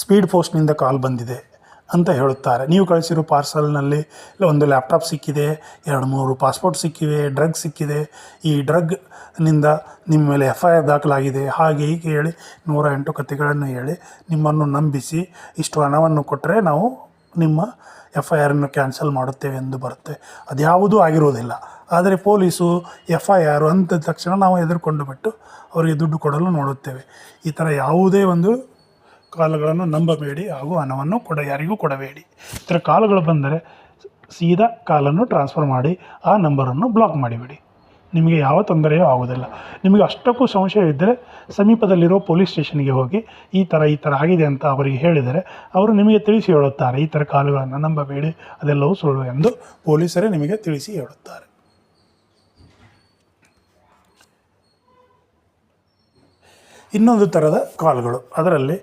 ಸ್ಪೀಡ್ ಪೋಸ್ಟ್ನಿಂದ ಕಾಲ್ ಬಂದಿದೆ. ಅಂತ ಹೇಳುತ್ತಾರೆ. ನೀವು ಕಳಿಸಿರೋ ಪಾರ್ಸಲ್ನಲ್ಲಿ ಒಂದು ಲ್ಯಾಪ್ಟಾಪ್ ಸಿಕ್ಕಿದೆ, ಎರಡು ಮೂರು ಪಾಸ್ಪೋರ್ಟ್ ಸಿಕ್ಕಿವೆ, ಡ್ರಗ್ ಸಿಕ್ಕಿದೆ. ಈ ಡ್ರಗ್ನಿಂದ ನಿಮ್ಮ ಮೇಲೆ ಎಫ್ ಐ ಆರ್ ದಾಖಲಾಗಿದೆ. ಹಾಗೆ ಹೀಗೆ ಹೇಳಿ ನೂರ ಎಂಟು ಕಥೆಗಳನ್ನು ಹೇಳಿ ನಿಮ್ಮನ್ನು ನಂಬಿಸಿ ಇಷ್ಟು ಹಣವನ್ನು ಕೊಟ್ಟರೆ ನಾವು ನಿಮ್ಮ ಎಫ್ ಐ ಆರನ್ನು ಕ್ಯಾನ್ಸಲ್ ಮಾಡುತ್ತೇವೆ ಎಂದು ಬರುತ್ತೆ. ಅದ್ಯಾವುದೂ ಆಗಿರುವುದಿಲ್ಲ ಆದರೆ ಪೊಲೀಸು ಎಫ್ ಐ ಆರು ಅಂತ ತಕ್ಷಣ ನಾವು ಎದುರುಕೊಂಡು ಬಿಟ್ಟು ಅವರಿಗೆ ದುಡ್ಡು ಕೊಡಲು ನೋಡುತ್ತೇವೆ. ಈ ಥರ ಯಾವುದೇ ಒಂದು ಕಾಲುಗಳನ್ನು ನಂಬಬೇಡಿ ಹಾಗೂ ಹಣವನ್ನು ಕೊಡ, ಯಾರಿಗೂ ಕೊಡಬೇಡಿ. ಈ ಥರ ಕಾಲುಗಳು ಬಂದರೆ ಸೀದಾ ಕಾಲನ್ನು ಟ್ರಾನ್ಸ್ಫರ್ ಮಾಡಿ ಆ ನಂಬರನ್ನು ಬ್ಲಾಕ್ ಮಾಡಿಬಿಡಿ. ನಿಮಗೆ ಯಾವ ತೊಂದರೆಯೂ ಆಗೋದಿಲ್ಲ ನಿಮಗೆ ಅಷ್ಟಕ್ಕೂ ಸಂಶಯ ಇದ್ದರೆ ಸಮೀಪದಲ್ಲಿರೋ ಪೊಲೀಸ್ ಸ್ಟೇಷನ್ಗೆ ಹೋಗಿ ಈ ಥರ ಈ ಥರ ಆಗಿದೆ ಅಂತ ಅವರಿಗೆ ಹೇಳಿದರೆ ಅವರು ನಿಮಗೆ ತಿಳಿಸಿ ಹೇಳುತ್ತಾರೆ, ಈ ಥರ ಕಾಲುಗಳನ್ನು ನಂಬಬೇಡಿ, ಅದೆಲ್ಲವೂ ಸುಳ್ಳು ಎಂದು ಪೊಲೀಸರೇ ನಿಮಗೆ ತಿಳಿಸಿ ಹೇಳುತ್ತಾರೆ. ಇನ್ನೊಂದು ಥರದ ಕಾಲ್ಗಳು. ಅದರಲ್ಲಿ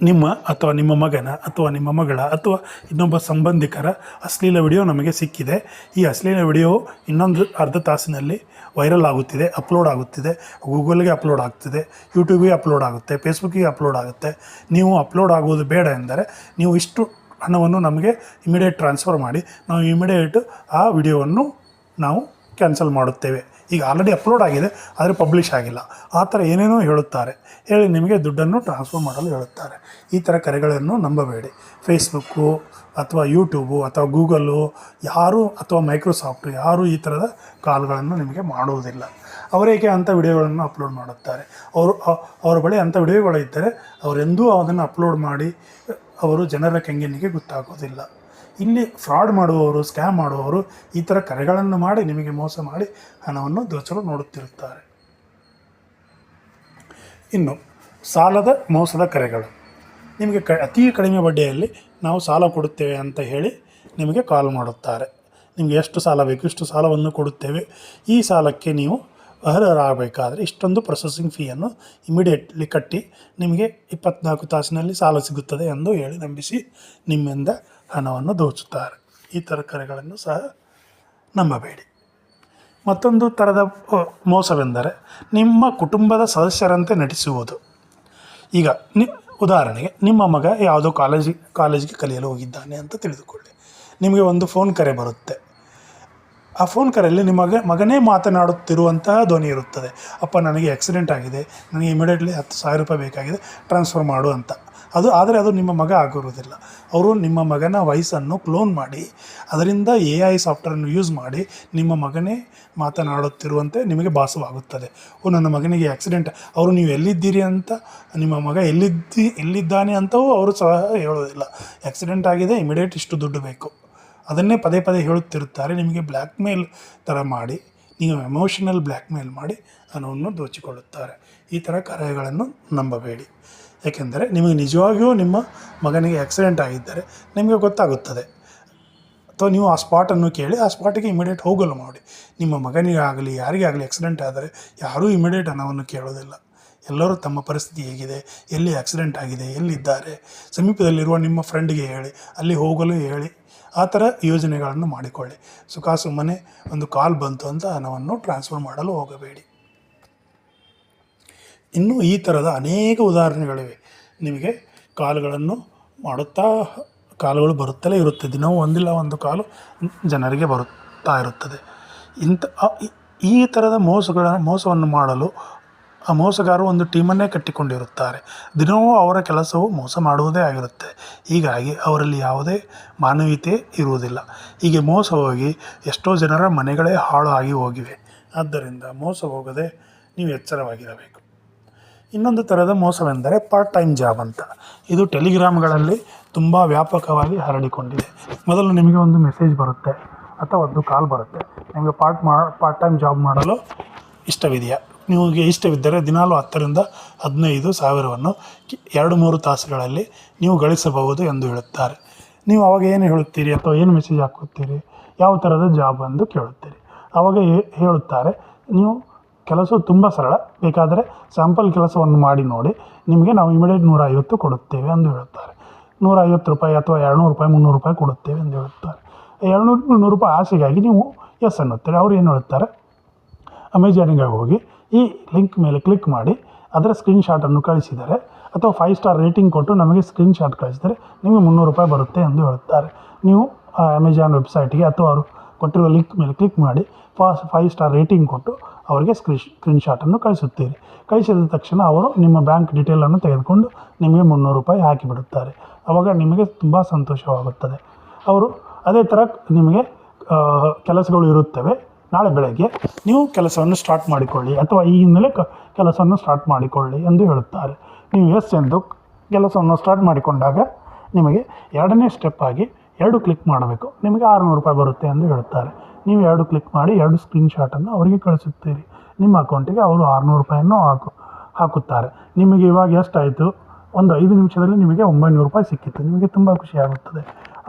ನಿಮ್ಮ ಅಥವಾ ನಿಮ್ಮ ಮಗನ ಅಥವಾ ನಿಮ್ಮ ಮಗಳ ಅಥವಾ ಇನ್ನೊಬ್ಬ ಸಂಬಂಧಿಕರ ಅಶ್ಲೀಲ ವಿಡಿಯೋ ನಮಗೆ ಸಿಕ್ಕಿದೆ. ಈ ಅಶ್ಲೀಲ ವಿಡಿಯೋ ಇನ್ನೊಂದು ಅರ್ಧ ತಾಸಿನಲ್ಲಿ ವೈರಲ್ ಆಗುತ್ತಿದೆ, ಅಪ್ಲೋಡ್ ಆಗುತ್ತಿದೆ. ಗೂಗಲ್ಗೆ ಅಪ್ಲೋಡ್ ಆಗ್ತಿದೆ, ಯೂಟ್ಯೂಬಿಗೆ ಅಪ್ಲೋಡ್ ಆಗುತ್ತೆ ಫೇಸ್ಬುಕ್ಕಿಗೆ ಅಪ್ಲೋಡ್ ಆಗುತ್ತೆ. ನೀವು ಅಪ್ಲೋಡ್ ಆಗುವುದು ಬೇಡ ಎಂದರೆ ನೀವು ಇಷ್ಟು ಹಣವನ್ನು ನಮಗೆ ಇಮಿಡಿಯೇಟ್ ಟ್ರಾನ್ಸ್ಫರ್ ಮಾಡಿ, ನಾವು ಇಮಿಡಿಯೇಟ್ ಆ ವಿಡಿಯೋವನ್ನು ನಾವು ಕ್ಯಾನ್ಸಲ್ ಮಾಡುತ್ತೇವೆ. ಈಗ ಆಲ್ರೆಡಿ ಅಪ್ಲೋಡ್ ಆಗಿದೆ, ಆದರೆ ಪಬ್ಲಿಷ್ ಆಗಿಲ್ಲ. ಆ ಥರ ಏನೇನೋ ಹೇಳುತ್ತಾರೆ. ಹೇಳಿ ನಿಮಗೆ ದುಡ್ಡನ್ನು ಟ್ರಾನ್ಸ್ಫರ್ ಮಾಡಲು ಹೇಳುತ್ತಾರೆ. ಈ ಥರ ಕರೆಗಳನ್ನು ನಂಬಬೇಡಿ. ಫೇಸ್ಬುಕ್ಕು ಅಥವಾ ಯೂಟ್ಯೂಬು ಅಥವಾ ಗೂಗಲು ಯಾರು ಅಥವಾ ಮೈಕ್ರೋಸಾಫ್ಟು ಯಾರು ಈ ಥರದ ಕಾಲ್ಗಳನ್ನು ನಿಮಗೆ ಮಾಡುವುದಿಲ್ಲ ಅವರೇಕೆ ಅಂಥ ವಿಡಿಯೋಗಳನ್ನು ಅಪ್ಲೋಡ್ ಮಾಡುತ್ತಾರೆ? ಅವರು ಅವರ ಬಳಿ ಅಂಥ ವಿಡಿಯೋಗಳು ಇದ್ದರೆ, ಅವರೆಂದೂ ಅದನ್ನು ಅಪ್ಲೋಡ್ ಮಾಡಿ, ಅವರು ಜನರ ಕೆಂಗನಿಗೆ ಗೊತ್ತಾಗೋದಿಲ್ಲ. ಇಲ್ಲಿ ಫ್ರಾಡ್ ಮಾಡುವವರು, ಸ್ಕ್ಯಾಮ್ ಮಾಡುವವರು ಈ ಥರ ಕರೆಗಳನ್ನು ಮಾಡಿ ನಿಮಗೆ ಮೋಸ ಮಾಡಿ ಹಣವನ್ನು ದೋಚಲು ನೋಡುತ್ತಿರುತ್ತಾರೆ. ಇನ್ನು ಸಾಲದ ಮೋಸದ ಕರೆಗಳು. ನಿಮಗೆ ಕ, ಅತಿ ಕಡಿಮೆ ಬಡ್ಡಿಯಲ್ಲಿ ನಾವು ಸಾಲ ಕೊಡುತ್ತೇವೆ ಅಂತ ಹೇಳಿ ನಿಮಗೆ ಕಾಲ್ ಮಾಡುತ್ತಾರೆ. ನಿಮಗೆ ಎಷ್ಟು ಸಾಲ ಬೇಕು, ಇಷ್ಟು ಸಾಲವನ್ನು ಕೊಡುತ್ತೇವೆ. ಈ ಸಾಲಕ್ಕೆ ನೀವು ಅರ್ಹರಾಗಬೇಕಾದ್ರೆ ಇಷ್ಟೊಂದು ಪ್ರೊಸೆಸಿಂಗ್ ಫೀಯನ್ನು ಇಮಿಡಿಯೇಟ್ಲಿ ಕಟ್ಟಿ ನಿಮಗೆ ಇಪ್ಪತ್ನಾಲ್ಕು ತಾಸಿನಲ್ಲಿ ಸಾಲ ಸಿಗುತ್ತದೆ ಎಂದು ಹೇಳಿ ನಂಬಿಸಿ ನಿಮ್ಮಿಂದ ಹಣವನ್ನು ದೋಚುತ್ತಾರೆ. ಈ ತರಕಾರಿಗಳನ್ನು ಕರೆಗಳನ್ನು ಸಹ ನಂಬಬೇಡಿ. ಮತ್ತೊಂದು ಥರದ ಮೋಸವೆಂದರೆ ನಿಮ್ಮ ಕುಟುಂಬದ ಸದಸ್ಯರಂತೆ ನಟಿಸುವುದು. ಈಗ ನಿ, ಉದಾಹರಣೆಗೆ ನಿಮ್ಮ ಮಗ ಯಾವುದೋ ಕಾಲೇಜಿ, ಕಾಲೇಜಿಗೆ ಕಲಿಯಲು ಹೋಗಿದ್ದಾನೆ ಅಂತ ತಿಳಿದುಕೊಳ್ಳಿ. ನಿಮಗೆ ಒಂದು ಫೋನ್ ಕರೆ ಬರುತ್ತೆ. ಆ ಫೋನ್ ಕರೆಯಲ್ಲಿ ನಿಮ್ಮ ಮಗ, ಮಗನೇ ಮಾತನಾಡುತ್ತಿರುವಂತಹ ಧ್ವನಿ ಇರುತ್ತದೆ. ಅಪ್ಪ ನನಗೆ ಆಕ್ಸಿಡೆಂಟ್ ಆಗಿದೆ, ನನಗೆ ಇಮಿಡಿಯೇಟ್ಲಿ ಹತ್ತು ಸಾವಿರ ರೂಪಾಯಿ ಬೇಕಾಗಿದೆ, ಟ್ರಾನ್ಸ್ಫರ್ ಮಾಡು ಅಂತ. ಅದು, ಆದರೆ ಅದು ನಿಮ್ಮ ಮಗ ಆಗಿರುವುದಿಲ್ಲ. ಅವರು ನಿಮ್ಮ ಮಗನ ವಯಸ್ಸನ್ನು ಕ್ಲೋನ್ ಮಾಡಿ, ಅದರಿಂದ ಎ ಐ ಸಾಫ್ಟ್ವೇರನ್ನು ಯೂಸ್ ಮಾಡಿ ನಿಮ್ಮ ಮಗನೇ ಮಾತನಾಡುತ್ತಿರುವಂತೆ ನಿಮಗೆ ಭಾಸವಾಗುತ್ತದೆ. ಓ, ನನ್ನ ಮಗನಿಗೆ ಆಕ್ಸಿಡೆಂಟ್, ಅವರು ನೀವು ಎಲ್ಲಿದ್ದೀರಿ ಅಂತ, ನಿಮ್ಮ ಮಗ ಎಲ್ಲಿದ್ದಿ, ಎಲ್ಲಿದ್ದಾನೆ ಅಂತವೂ ಅವರು ಸಹ ಹೇಳೋದಿಲ್ಲ ಆಕ್ಸಿಡೆಂಟ್ ಆಗಿದೆ, ಇಮಿಡಿಯೇಟ್ ಇಷ್ಟು ದುಡ್ಡು ಬೇಕು. ಅದನ್ನೇ ಪದೇ ಪದೇ ಹೇಳುತ್ತಿರುತ್ತಾರೆ, ನಿಮಗೆ ಬ್ಲ್ಯಾಕ್ ಮೇಲ್ ಥರ ಮಾಡಿ, ನೀವು ಎಮೋಷನಲ್ ಬ್ಲ್ಯಾಕ್ ಮೇಲ್ ಮಾಡಿ ಹಣವನ್ನು ದೋಚಿಕೊಳ್ಳುತ್ತಾರೆ. ಈ ಥರ ಕಾರ್ಯಗಳನ್ನು ನಂಬಬೇಡಿ. ಏಕೆಂದರೆ ನಿಮಗೆ ನಿಜವಾಗಿಯೂ ನಿಮ್ಮ ಮಗನಿಗೆ ಆಕ್ಸಿಡೆಂಟ್ ಆಗಿದ್ದರೆ ನಿಮಗೆ ಗೊತ್ತಾಗುತ್ತದೆ. ಅಥವಾ ನೀವು ಆ ಸ್ಪಾಟನ್ನು ಕೇಳಿ ಆ ಸ್ಪಾಟಿಗೆ ಇಮಿಡಿಯೇಟ್ ಹೋಗಲು ಮಾಡಿ. ನಿಮ್ಮ ಮಗನಿಗಾಗಲಿ, ಯಾರಿಗಾಗಲಿ ಆಕ್ಸಿಡೆಂಟ್ ಆದರೆ ಯಾರೂ ಇಮಿಡಿಯೇಟ್ ಹಣವನ್ನು ಕೇಳೋದಿಲ್ಲ. ಎಲ್ಲರೂ ತಮ್ಮ ಪರಿಸ್ಥಿತಿ ಹೇಗಿದೆ, ಎಲ್ಲಿ ಆಕ್ಸಿಡೆಂಟ್ ಆಗಿದೆ, ಎಲ್ಲಿದ್ದಾರೆ, ಸಮೀಪದಲ್ಲಿರುವ ನಿಮ್ಮ ಫ್ರೆಂಡ್ಗೆ ಹೇಳಿ, ಅಲ್ಲಿ ಹೋಗಲು ಹೇಳಿ, ಆ ಥರ ಯೋಜನೆಗಳನ್ನು ಮಾಡಿಕೊಳ್ಳಿ. ಸುಖಾಸು ಮನೆ ಒಂದು ಕಾಲ್ ಬಂತು ಅಂತ ಹಣವನ್ನು ಟ್ರಾನ್ಸ್ಫರ್ ಮಾಡಲು ಹೋಗಬೇಡಿ. ಇನ್ನೂ ಈ ಥರದ ಅನೇಕ ಉದಾಹರಣೆಗಳಿವೆ. ನಿಮಗೆ ಕಾಲುಗಳನ್ನು ಮಾಡುತ್ತಾ ಕಾಲುಗಳು ಬರುತ್ತಲೇ ಇರುತ್ತೆ. ದಿನವೂ ಒಂದಿಲ್ಲ, ಒಂದು ಕಾಲು ಜನರಿಗೆ ಬರುತ್ತಾ ಇರುತ್ತದೆ. ಇಂಥ ಈ- ಥರದ ಮೋಸಗಳ, ಮೋಸವನ್ನು ಮಾಡಲು ಆ ಮೋಸಗಾರರು ಒಂದು ಟೀಮನ್ನೇ ಕಟ್ಟಿಕೊಂಡಿರುತ್ತಾರೆ. ದಿನವೂ ಅವರ ಕೆಲಸವು ಮೋಸ ಮಾಡುವುದೇ ಆಗಿರುತ್ತೆ. ಹೀಗಾಗಿ ಅವರಲ್ಲಿ ಯಾವುದೇ ಮಾನವೀಯತೆ ಇರುವುದಿಲ್ಲ. ಹೀಗೆ ಮೋಸ ಹೋಗಿ ಎಷ್ಟೋ ಜನರ ಮನೆಗಳೇ ಹಾಳು ಆಗಿ ಹೋಗಿವೆ. ಆದ್ದರಿಂದ ಮೋಸ ಹೋಗದೆ ನೀವು ಎಚ್ಚರವಾಗಿರಬೇಕು. ಇನ್ನೊಂದು ಥರದ ಮೋಸವೆಂದರೆ ಪಾರ್ಟ್ ಟೈಮ್ ಜಾಬ್ ಅಂತ. ಇದು ಟೆಲಿಗ್ರಾಮ್ಗಳಲ್ಲಿ ತುಂಬ ವ್ಯಾಪಕವಾಗಿ ಹರಡಿಕೊಂಡಿದೆ. ಮೊದಲು ನಿಮಗೆ ಒಂದು ಮೆಸೇಜ್ ಬರುತ್ತೆ ಅಥವಾ ಒಂದು ಕಾಲ್ ಬರುತ್ತೆ. ನಿಮಗೆ ಪಾರ್ಟ್ ಮಾ ಪಾರ್ಟ್ ಟೈಮ್ ಜಾಬ್ ಮಾಡಲು ಇಷ್ಟವಿದೆಯಾ? ನಿಮಗೆ ಇಷ್ಟವಿದ್ದರೆ ದಿನಾಲು ಹತ್ತರಿಂದ ಹದಿನೈದು ಸಾವಿರವನ್ನು ಎರಡು ಮೂರು ತಾಸುಗಳಲ್ಲಿ ನೀವು ಗಳಿಸಬಹುದು ಎಂದು ಹೇಳುತ್ತಾರೆ. ನೀವು ಅವಾಗ ಏನು ಹೇಳುತ್ತೀರಿ ಅಥವಾ ಏನು ಮೆಸೇಜ್ ಹಾಕುತ್ತೀರಿ? ಯಾವ ಥರದ ಜಾಬ್ ಎಂದು ಕೇಳುತ್ತೀರಿ. ಅವಾಗ ಹೇಳುತ್ತಾರೆ, ನೀವು ಕೆಲಸವು ತುಂಬ ಸರಳ. ಬೇಕಾದರೆ ಸ್ಯಾಂಪಲ್ ಕೆಲಸವನ್ನು ಮಾಡಿ ನೋಡಿ. ನಿಮಗೆ ನಾವು ಇಮಿಡಿಯೇಟ್ ನೂರ ಐವತ್ತು ಕೊಡುತ್ತೇವೆ ಎಂದು ಹೇಳುತ್ತಾರೆ. ನೂರ ಐವತ್ತು ರೂಪಾಯಿ ಅಥವಾ ಎರಡುನೂರು ರೂಪಾಯಿ, ಮುನ್ನೂರು ರೂಪಾಯಿ ಕೊಡುತ್ತೇವೆ ಎಂದು ಹೇಳುತ್ತಾರೆ. ಎರಡುನೂರು, ಮುನ್ನೂರು ರೂಪಾಯಿ ಆಸೆಗಾಗಿ ನೀವು ಎಸ್ ಅನ್ನುತ್ತೀರಿ. ಅವ್ರು ಏನು ಹೇಳುತ್ತಾರೆ? ಅಮೆಜಾನಿಗೆ ಹೋಗಿ ಈ ಲಿಂಕ್ ಮೇಲೆ ಕ್ಲಿಕ್ ಮಾಡಿ, ಅದರ ಸ್ಕ್ರೀನ್ಶಾಟನ್ನು ಕಳಿಸಿದರೆ ಅಥವಾ ಫೈವ್ ಸ್ಟಾರ್ ರೇಟಿಂಗ್ ಕೊಟ್ಟು ನಮಗೆ ಸ್ಕ್ರೀನ್ಶಾಟ್ ಕಳಿಸಿದರೆ ನಿಮಗೆ ಮುನ್ನೂರು ರೂಪಾಯಿ ಬರುತ್ತೆ ಎಂದು ಹೇಳುತ್ತಾರೆ. ನೀವು ಅಮೆಜಾನ್ ವೆಬ್ಸೈಟಿಗೆ ಅಥವಾ ಅವರು ಕೊಟ್ಟಿರುವ ಲಿಂಕ್ ಮೇಲೆ ಕ್ಲಿಕ್ ಮಾಡಿ ಫಾಸ್ಟ್ ಫೈವ್ ಸ್ಟಾರ್ ರೇಟಿಂಗ್ ಕೊಟ್ಟು ಅವರಿಗೆ ಸ್ಕ್ರೀನ್ ಸ್ಕ್ರೀನ್ಶಾಟನ್ನು ಕಳಿಸುತ್ತೀರಿ. ಕಳಿಸಿದ ತಕ್ಷಣ ಅವರು ನಿಮ್ಮ ಬ್ಯಾಂಕ್ ಡೀಟೇಲನ್ನು ತೆಗೆದುಕೊಂಡು ನಿಮಗೆ ಮುನ್ನೂರು ರೂಪಾಯಿ ಹಾಕಿಬಿಡುತ್ತಾರೆ ಆವಾಗ ನಿಮಗೆ ತುಂಬ ಸಂತೋಷವಾಗುತ್ತದೆ. ಅವರು ಅದೇ ಥರ ನಿಮಗೆ ಕೆಲಸಗಳು ಇರುತ್ತವೆ. ನಾಳೆ ಬೆಳಗ್ಗೆ ನೀವು ಕೆಲಸವನ್ನು ಸ್ಟಾರ್ಟ್ ಮಾಡಿಕೊಳ್ಳಿ ಅಥವಾ ಈಗಿಂದಲೇ ಕ, ಕೆಲಸವನ್ನು ಸ್ಟಾರ್ಟ್ ಮಾಡಿಕೊಳ್ಳಿ ಎಂದು ಹೇಳುತ್ತಾರೆ. ನೀವು ಎಸ್ ಎಂದು ಕೆಲಸವನ್ನು ಸ್ಟಾರ್ಟ್ ಮಾಡಿಕೊಂಡಾಗ ನಿಮಗೆ ಎರಡನೇ ಸ್ಟೆಪ್ ಆಗಿ ಎರಡು ಕ್ಲಿಕ್ ಮಾಡಬೇಕು. ನಿಮಗೆ ಆರುನೂರು ರೂಪಾಯಿ ಬರುತ್ತೆ ಎಂದು ಹೇಳುತ್ತಾರೆ. ನೀವು ಎರಡು ಕ್ಲಿಕ್ ಮಾಡಿ ಎರಡು ಸ್ಕ್ರೀನ್ಶಾಟನ್ನು ಅವರಿಗೆ ಕಳಿಸುತ್ತೀರಿ. ನಿಮ್ಮ ಅಕೌಂಟಿಗೆ ಅವರು ಆರುನೂರು ರೂಪಾಯಿಯನ್ನು ಹಾಕು, ಹಾಕುತ್ತಾರೆ. ನಿಮಗೆ ಇವಾಗ ಎಷ್ಟಾಯಿತು? ಒಂದು ಐದು ನಿಮಿಷದಲ್ಲಿ ನಿಮಗೆ ಒಂಬೈನೂರು ರೂಪಾಯಿ ಸಿಕ್ಕಿತ್ತು. ನಿಮಗೆ ತುಂಬ ಖುಷಿಯಾಗುತ್ತದೆ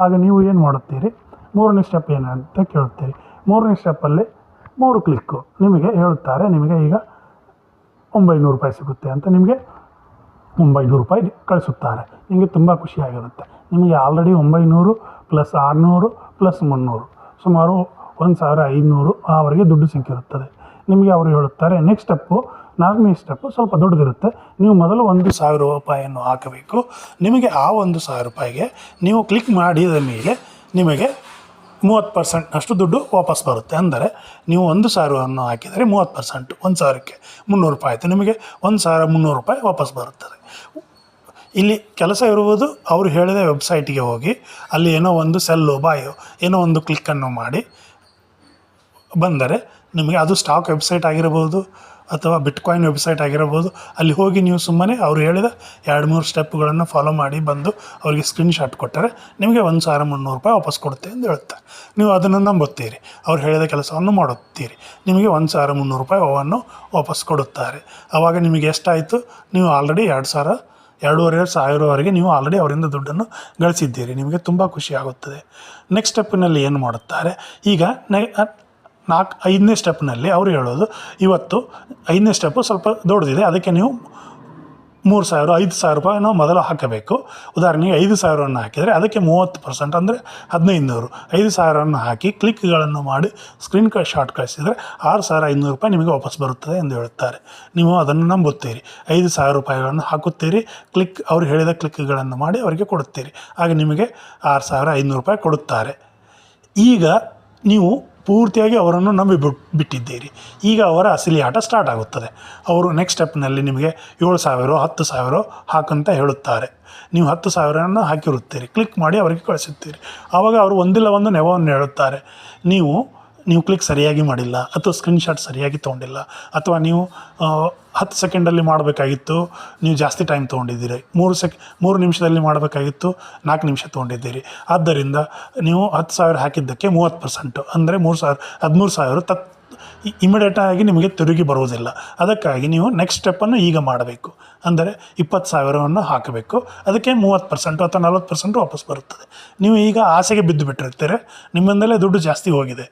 ಆಗ ನೀವು ಏನು ಮಾಡುತ್ತೀರಿ? ಮೂರನೇ ಸ್ಟೆಪ್ ಏನು ಅಂತ ಕೇಳುತ್ತೀರಿ. ಮೂರನೇ ಸ್ಟೆಪ್ಪಲ್ಲಿ ಮೂರು ಕ್ಲಿಕ್ಕು ನಿಮಗೆ ಹೇಳುತ್ತಾರೆ, ನಿಮಗೆ ಈಗ ಒಂಬೈನೂರು ರೂಪಾಯಿ ಸಿಗುತ್ತೆ ಅಂತ ನಿಮಗೆ ಒಂಬೈನೂರು ರೂಪಾಯಿ ಕಳಿಸುತ್ತಾರೆ. ನಿಮಗೆ ತುಂಬ ಖುಷಿಯಾಗಿರುತ್ತೆ ನಿಮಗೆ ಆಲ್ರೆಡಿ ಒಂಬೈನೂರು ಪ್ಲಸ್ ಆರುನೂರು ಪ್ಲಸ್ ಮುನ್ನೂರು, ಸುಮಾರು ಒಂದು ಸಾವಿರ ಐದುನೂರು ಅವರಿಗೆ ದುಡ್ಡು ಸಿಕ್ಕಿರುತ್ತದೆ. ನಿಮಗೆ ಅವರು ಹೇಳುತ್ತಾರೆ ನೆಕ್ಸ್ಟ್ ಸ್ಟೆಪ್ಪು ನಾಲ್ಕನೇ ಸ್ಟೆಪ್ಪು ಸ್ವಲ್ಪ ದೊಡ್ಡದಿರುತ್ತೆ. ನೀವು ಮೊದಲು ಒಂದು ಸಾವಿರ ರೂಪಾಯಿಯನ್ನು ಹಾಕಬೇಕು. ನಿಮಗೆ ಆ ಒಂದು ಸಾವಿರ ರೂಪಾಯಿಗೆ ನೀವು ಕ್ಲಿಕ್ ಮಾಡಿದ ಮೇಲೆ ನಿಮಗೆ ಮೂವತ್ತು ಪರ್ಸೆಂಟ್ ಅಷ್ಟು ದುಡ್ಡು ವಾಪಸ್ ಬರುತ್ತೆ. ಅಂದರೆ ನೀವು ಒಂದು ಸಾವಿರವನ್ನು ಹಾಕಿದರೆ ಮೂವತ್ತು ಪರ್ಸೆಂಟ್ ಒಂದು ಸಾವಿರಕ್ಕೆ ಮುನ್ನೂರು ರೂಪಾಯಿ ಆಯಿತು. ನಿಮಗೆ ಒಂದು ಸಾವಿರ ಮುನ್ನೂರು ರೂಪಾಯಿ ವಾಪಸ್ ಬರುತ್ತದೆ. ಇಲ್ಲಿ ಕೆಲಸ ಇರುವುದು ಅವರು ಹೇಳಿದ ವೆಬ್ಸೈಟಿಗೆ ಹೋಗಿ, ಅಲ್ಲಿ ಏನೋ ಒಂದು ಸೆಲ್ಲು, ಬಾಯೋ, ಏನೋ ಒಂದು ಕ್ಲಿಕ್ಕನ್ನು ಮಾಡಿ ಬಂದರೆ ನಿಮಗೆ ಅದು ಸ್ಟಾಕ್ ವೆಬ್ಸೈಟ್ ಆಗಿರಬಹುದು ಅಥವಾ ಬಿಟ್ಕಾಯಿನ್ ವೆಬ್ಸೈಟ್ ಆಗಿರಬಹುದು. ಅಲ್ಲಿ ಹೋಗಿ ನೀವು ಸುಮ್ಮನೆ ಅವರು ಹೇಳಿದ ಎರಡು ಮೂರು ಸ್ಟೆಪ್ಗಳನ್ನು ಫಾಲೋ ಮಾಡಿ ಬಂದು ಅವರಿಗೆ ಸ್ಕ್ರೀನ್ಶಾಟ್ ಕೊಟ್ಟರೆ ನಿಮಗೆ ಒಂದು ಸಾವಿರ ಮುನ್ನೂರು ರೂಪಾಯಿ ವಾಪಸ್ ಕೊಡುತ್ತೆ ಅಂತ ಹೇಳ್ತಾರೆ ನೀವು ಅದನ್ನು ನಂಬುತ್ತೀರಿ. ಅವ್ರು ಹೇಳಿದ ಕೆಲಸವನ್ನು ಮಾಡುತ್ತೀರಿ. ನಿಮಗೆ ಒಂದು ಸಾವಿರ ಮುನ್ನೂರು ರೂಪಾಯಿ ಅವನ್ನು ವಾಪಸ್ ಕೊಡುತ್ತಾರೆ. ಆವಾಗ ನಿಮಗೆ ಎಷ್ಟಾಯಿತು? ನೀವು ಆಲ್ರೆಡಿ ಎರಡು ಸಾವಿರ, ಎರಡೂವರೆ, ಸಾವಿರವರೆಗೆ ನೀವು ಆಲ್ರೆಡಿ ಅವರಿಂದ ದುಡ್ಡನ್ನು ಗಳಿಸಿದ್ದೀರಿ. ನಿಮಗೆ ತುಂಬ ಖುಷಿಯಾಗುತ್ತದೆ ನೆಕ್ಸ್ಟ್ ಸ್ಟೆಪ್ಪಿನಲ್ಲಿ ಏನು ಮಾಡುತ್ತಾರೆ? ಈಗ ನೆ ನಾಲ್ಕು, ಐದನೇ ಸ್ಟೆಪ್ನಲ್ಲಿ ಅವರು ಹೇಳೋದು, ಇವತ್ತು ಐದನೇ ಸ್ಟೆಪ್ಪು ಸ್ವಲ್ಪ ದೊಡ್ಡದಿದೆ, ಅದಕ್ಕೆ ನೀವು ಮೂರು ಸಾವಿರ, ಐದು ಸಾವಿರ ರೂಪಾಯಿ ನಾವು ಮೊದಲು ಹಾಕಬೇಕು. ಉದಾಹರಣೆಗೆ ಐದು ಸಾವಿರವನ್ನು ಹಾಕಿದರೆ ಅದಕ್ಕೆ ಮೂವತ್ತು ಪರ್ಸೆಂಟ್ ಅಂದರೆ ಹದಿನೈದು ನೂರು ಐದು ಸಾವಿರವನ್ನು ಹಾಕಿ ಕ್ಲಿಕ್ಗಳನ್ನು ಮಾಡಿ ಸ್ಕ್ರೀನ್ ಕ ಶಾರ್ಟ್ ಕಳಿಸಿದರೆ ಆರು ಸಾವಿರ ಐನೂರು ರೂಪಾಯಿ ನಿಮಗೆ ವಾಪಸ್ ಬರುತ್ತದೆ ಎಂದು ಹೇಳುತ್ತಾರೆ. ನೀವು ಅದನ್ನು ನಂಬುತ್ತೀರಿ. ಐದು ಸಾವಿರ ರೂಪಾಯಿಗಳನ್ನು ಹಾಕುತ್ತೀರಿ. ಕ್ಲಿಕ್ ಅವರು ಹೇಳಿದ ಕ್ಲಿಕ್ಗಳನ್ನು ಮಾಡಿ ಅವರಿಗೆ ಕೊಡುತ್ತೀರಿ. ಆಗ ನಿಮಗೆ ಆರು ಸಾವಿರ ಐನೂರು ರೂಪಾಯಿ ಕೊಡುತ್ತಾರೆ. ಈಗ ನೀವು ಪೂರ್ತಿಯಾಗಿ ಅವರನ್ನು ನಂಬಿ ಬಿಟ್ ಬಿಟ್ಟಿದ್ದೀರಿ. ಈಗ ಅವರ ಅಸಲಿ ಆಟ ಸ್ಟಾರ್ಟ್ ಆಗುತ್ತದೆ. ಅವರು ನೆಕ್ಸ್ಟ್ ಸ್ಟೆಪ್ನಲ್ಲಿ ನಿಮಗೆ ಏಳು ಸಾವಿರ, ಹತ್ತು ಸಾವಿರ ಹಾಕಂತ ಹೇಳುತ್ತಾರೆ. ನೀವು ಹತ್ತು ಸಾವಿರನ ಹಾಕಿರುತ್ತೀರಿ. ಕ್ಲಿಕ್ ಮಾಡಿ ಅವರಿಗೆ ಕಳಿಸುತ್ತೀರಿ. ಆವಾಗ ಅವರು ಒಂದಿಲ್ಲ ಒಂದು ನೆವವನ್ನು ಹೇಳುತ್ತಾರೆ. ನೀವು ನೀವು ಕ್ಲಿಕ್ ಸರಿಯಾಗಿ ಮಾಡಿಲ್ಲ, ಅಥವಾ ಸ್ಕ್ರೀನ್ಶಾಟ್ ಸರಿಯಾಗಿ ತೊಗೊಂಡಿಲ್ಲ, ಅಥವಾ ನೀವು ಹತ್ತು ಸೆಕೆಂಡಲ್ಲಿ ಮಾಡಬೇಕಾಗಿತ್ತು, ನೀವು ಜಾಸ್ತಿ ಟೈಮ್ ತೊಗೊಂಡಿದ್ದೀರಿ. ಮೂರು ಸೆಕೆ, ಮೂರು ನಿಮಿಷದಲ್ಲಿ ಮಾಡಬೇಕಾಗಿತ್ತು, ನಾಲ್ಕು ನಿಮಿಷ ತೊಗೊಂಡಿದ್ದೀರಿ. ಆದ್ದರಿಂದ ನೀವು ಹತ್ತು ಸಾವಿರ ಹಾಕಿದ್ದಕ್ಕೆ ಮೂವತ್ತು ಪರ್ಸೆಂಟು ಅಂದರೆ ಮೂರು ಸಾವಿರ, ಹದಿಮೂರು ಸಾವಿರ ತತ್ ಇಮಿಡಿಯೇಟಾಗಿ ನಿಮಗೆ ತಿರುಗಿ ಬರುವುದಿಲ್ಲ. ಅದಕ್ಕಾಗಿ ನೀವು ನೆಕ್ಸ್ಟ್ ಸ್ಟೆಪ್ಪನ್ನು ಈಗ ಮಾಡಬೇಕು. ಅಂದರೆ ಇಪ್ಪತ್ತು ಸಾವಿರವನ್ನು ಹಾಕಬೇಕು. ಅದಕ್ಕೆ ಮೂವತ್ತು ಪರ್ಸೆಂಟು ಅಥವಾ ನಲ್ವತ್ತು ಪರ್ಸೆಂಟು ವಾಪಸ್ ಬರುತ್ತದೆ. ನೀವು ಈಗ ಆಸೆಗೆ ಬಿದ್ದು ಬಿಟ್ಟಿರ್ತೀರಿ. ನಿಮ್ಮಿಂದಲೇ ದುಡ್ಡು ಜಾಸ್ತಿ ಹೋಗಿದೆ.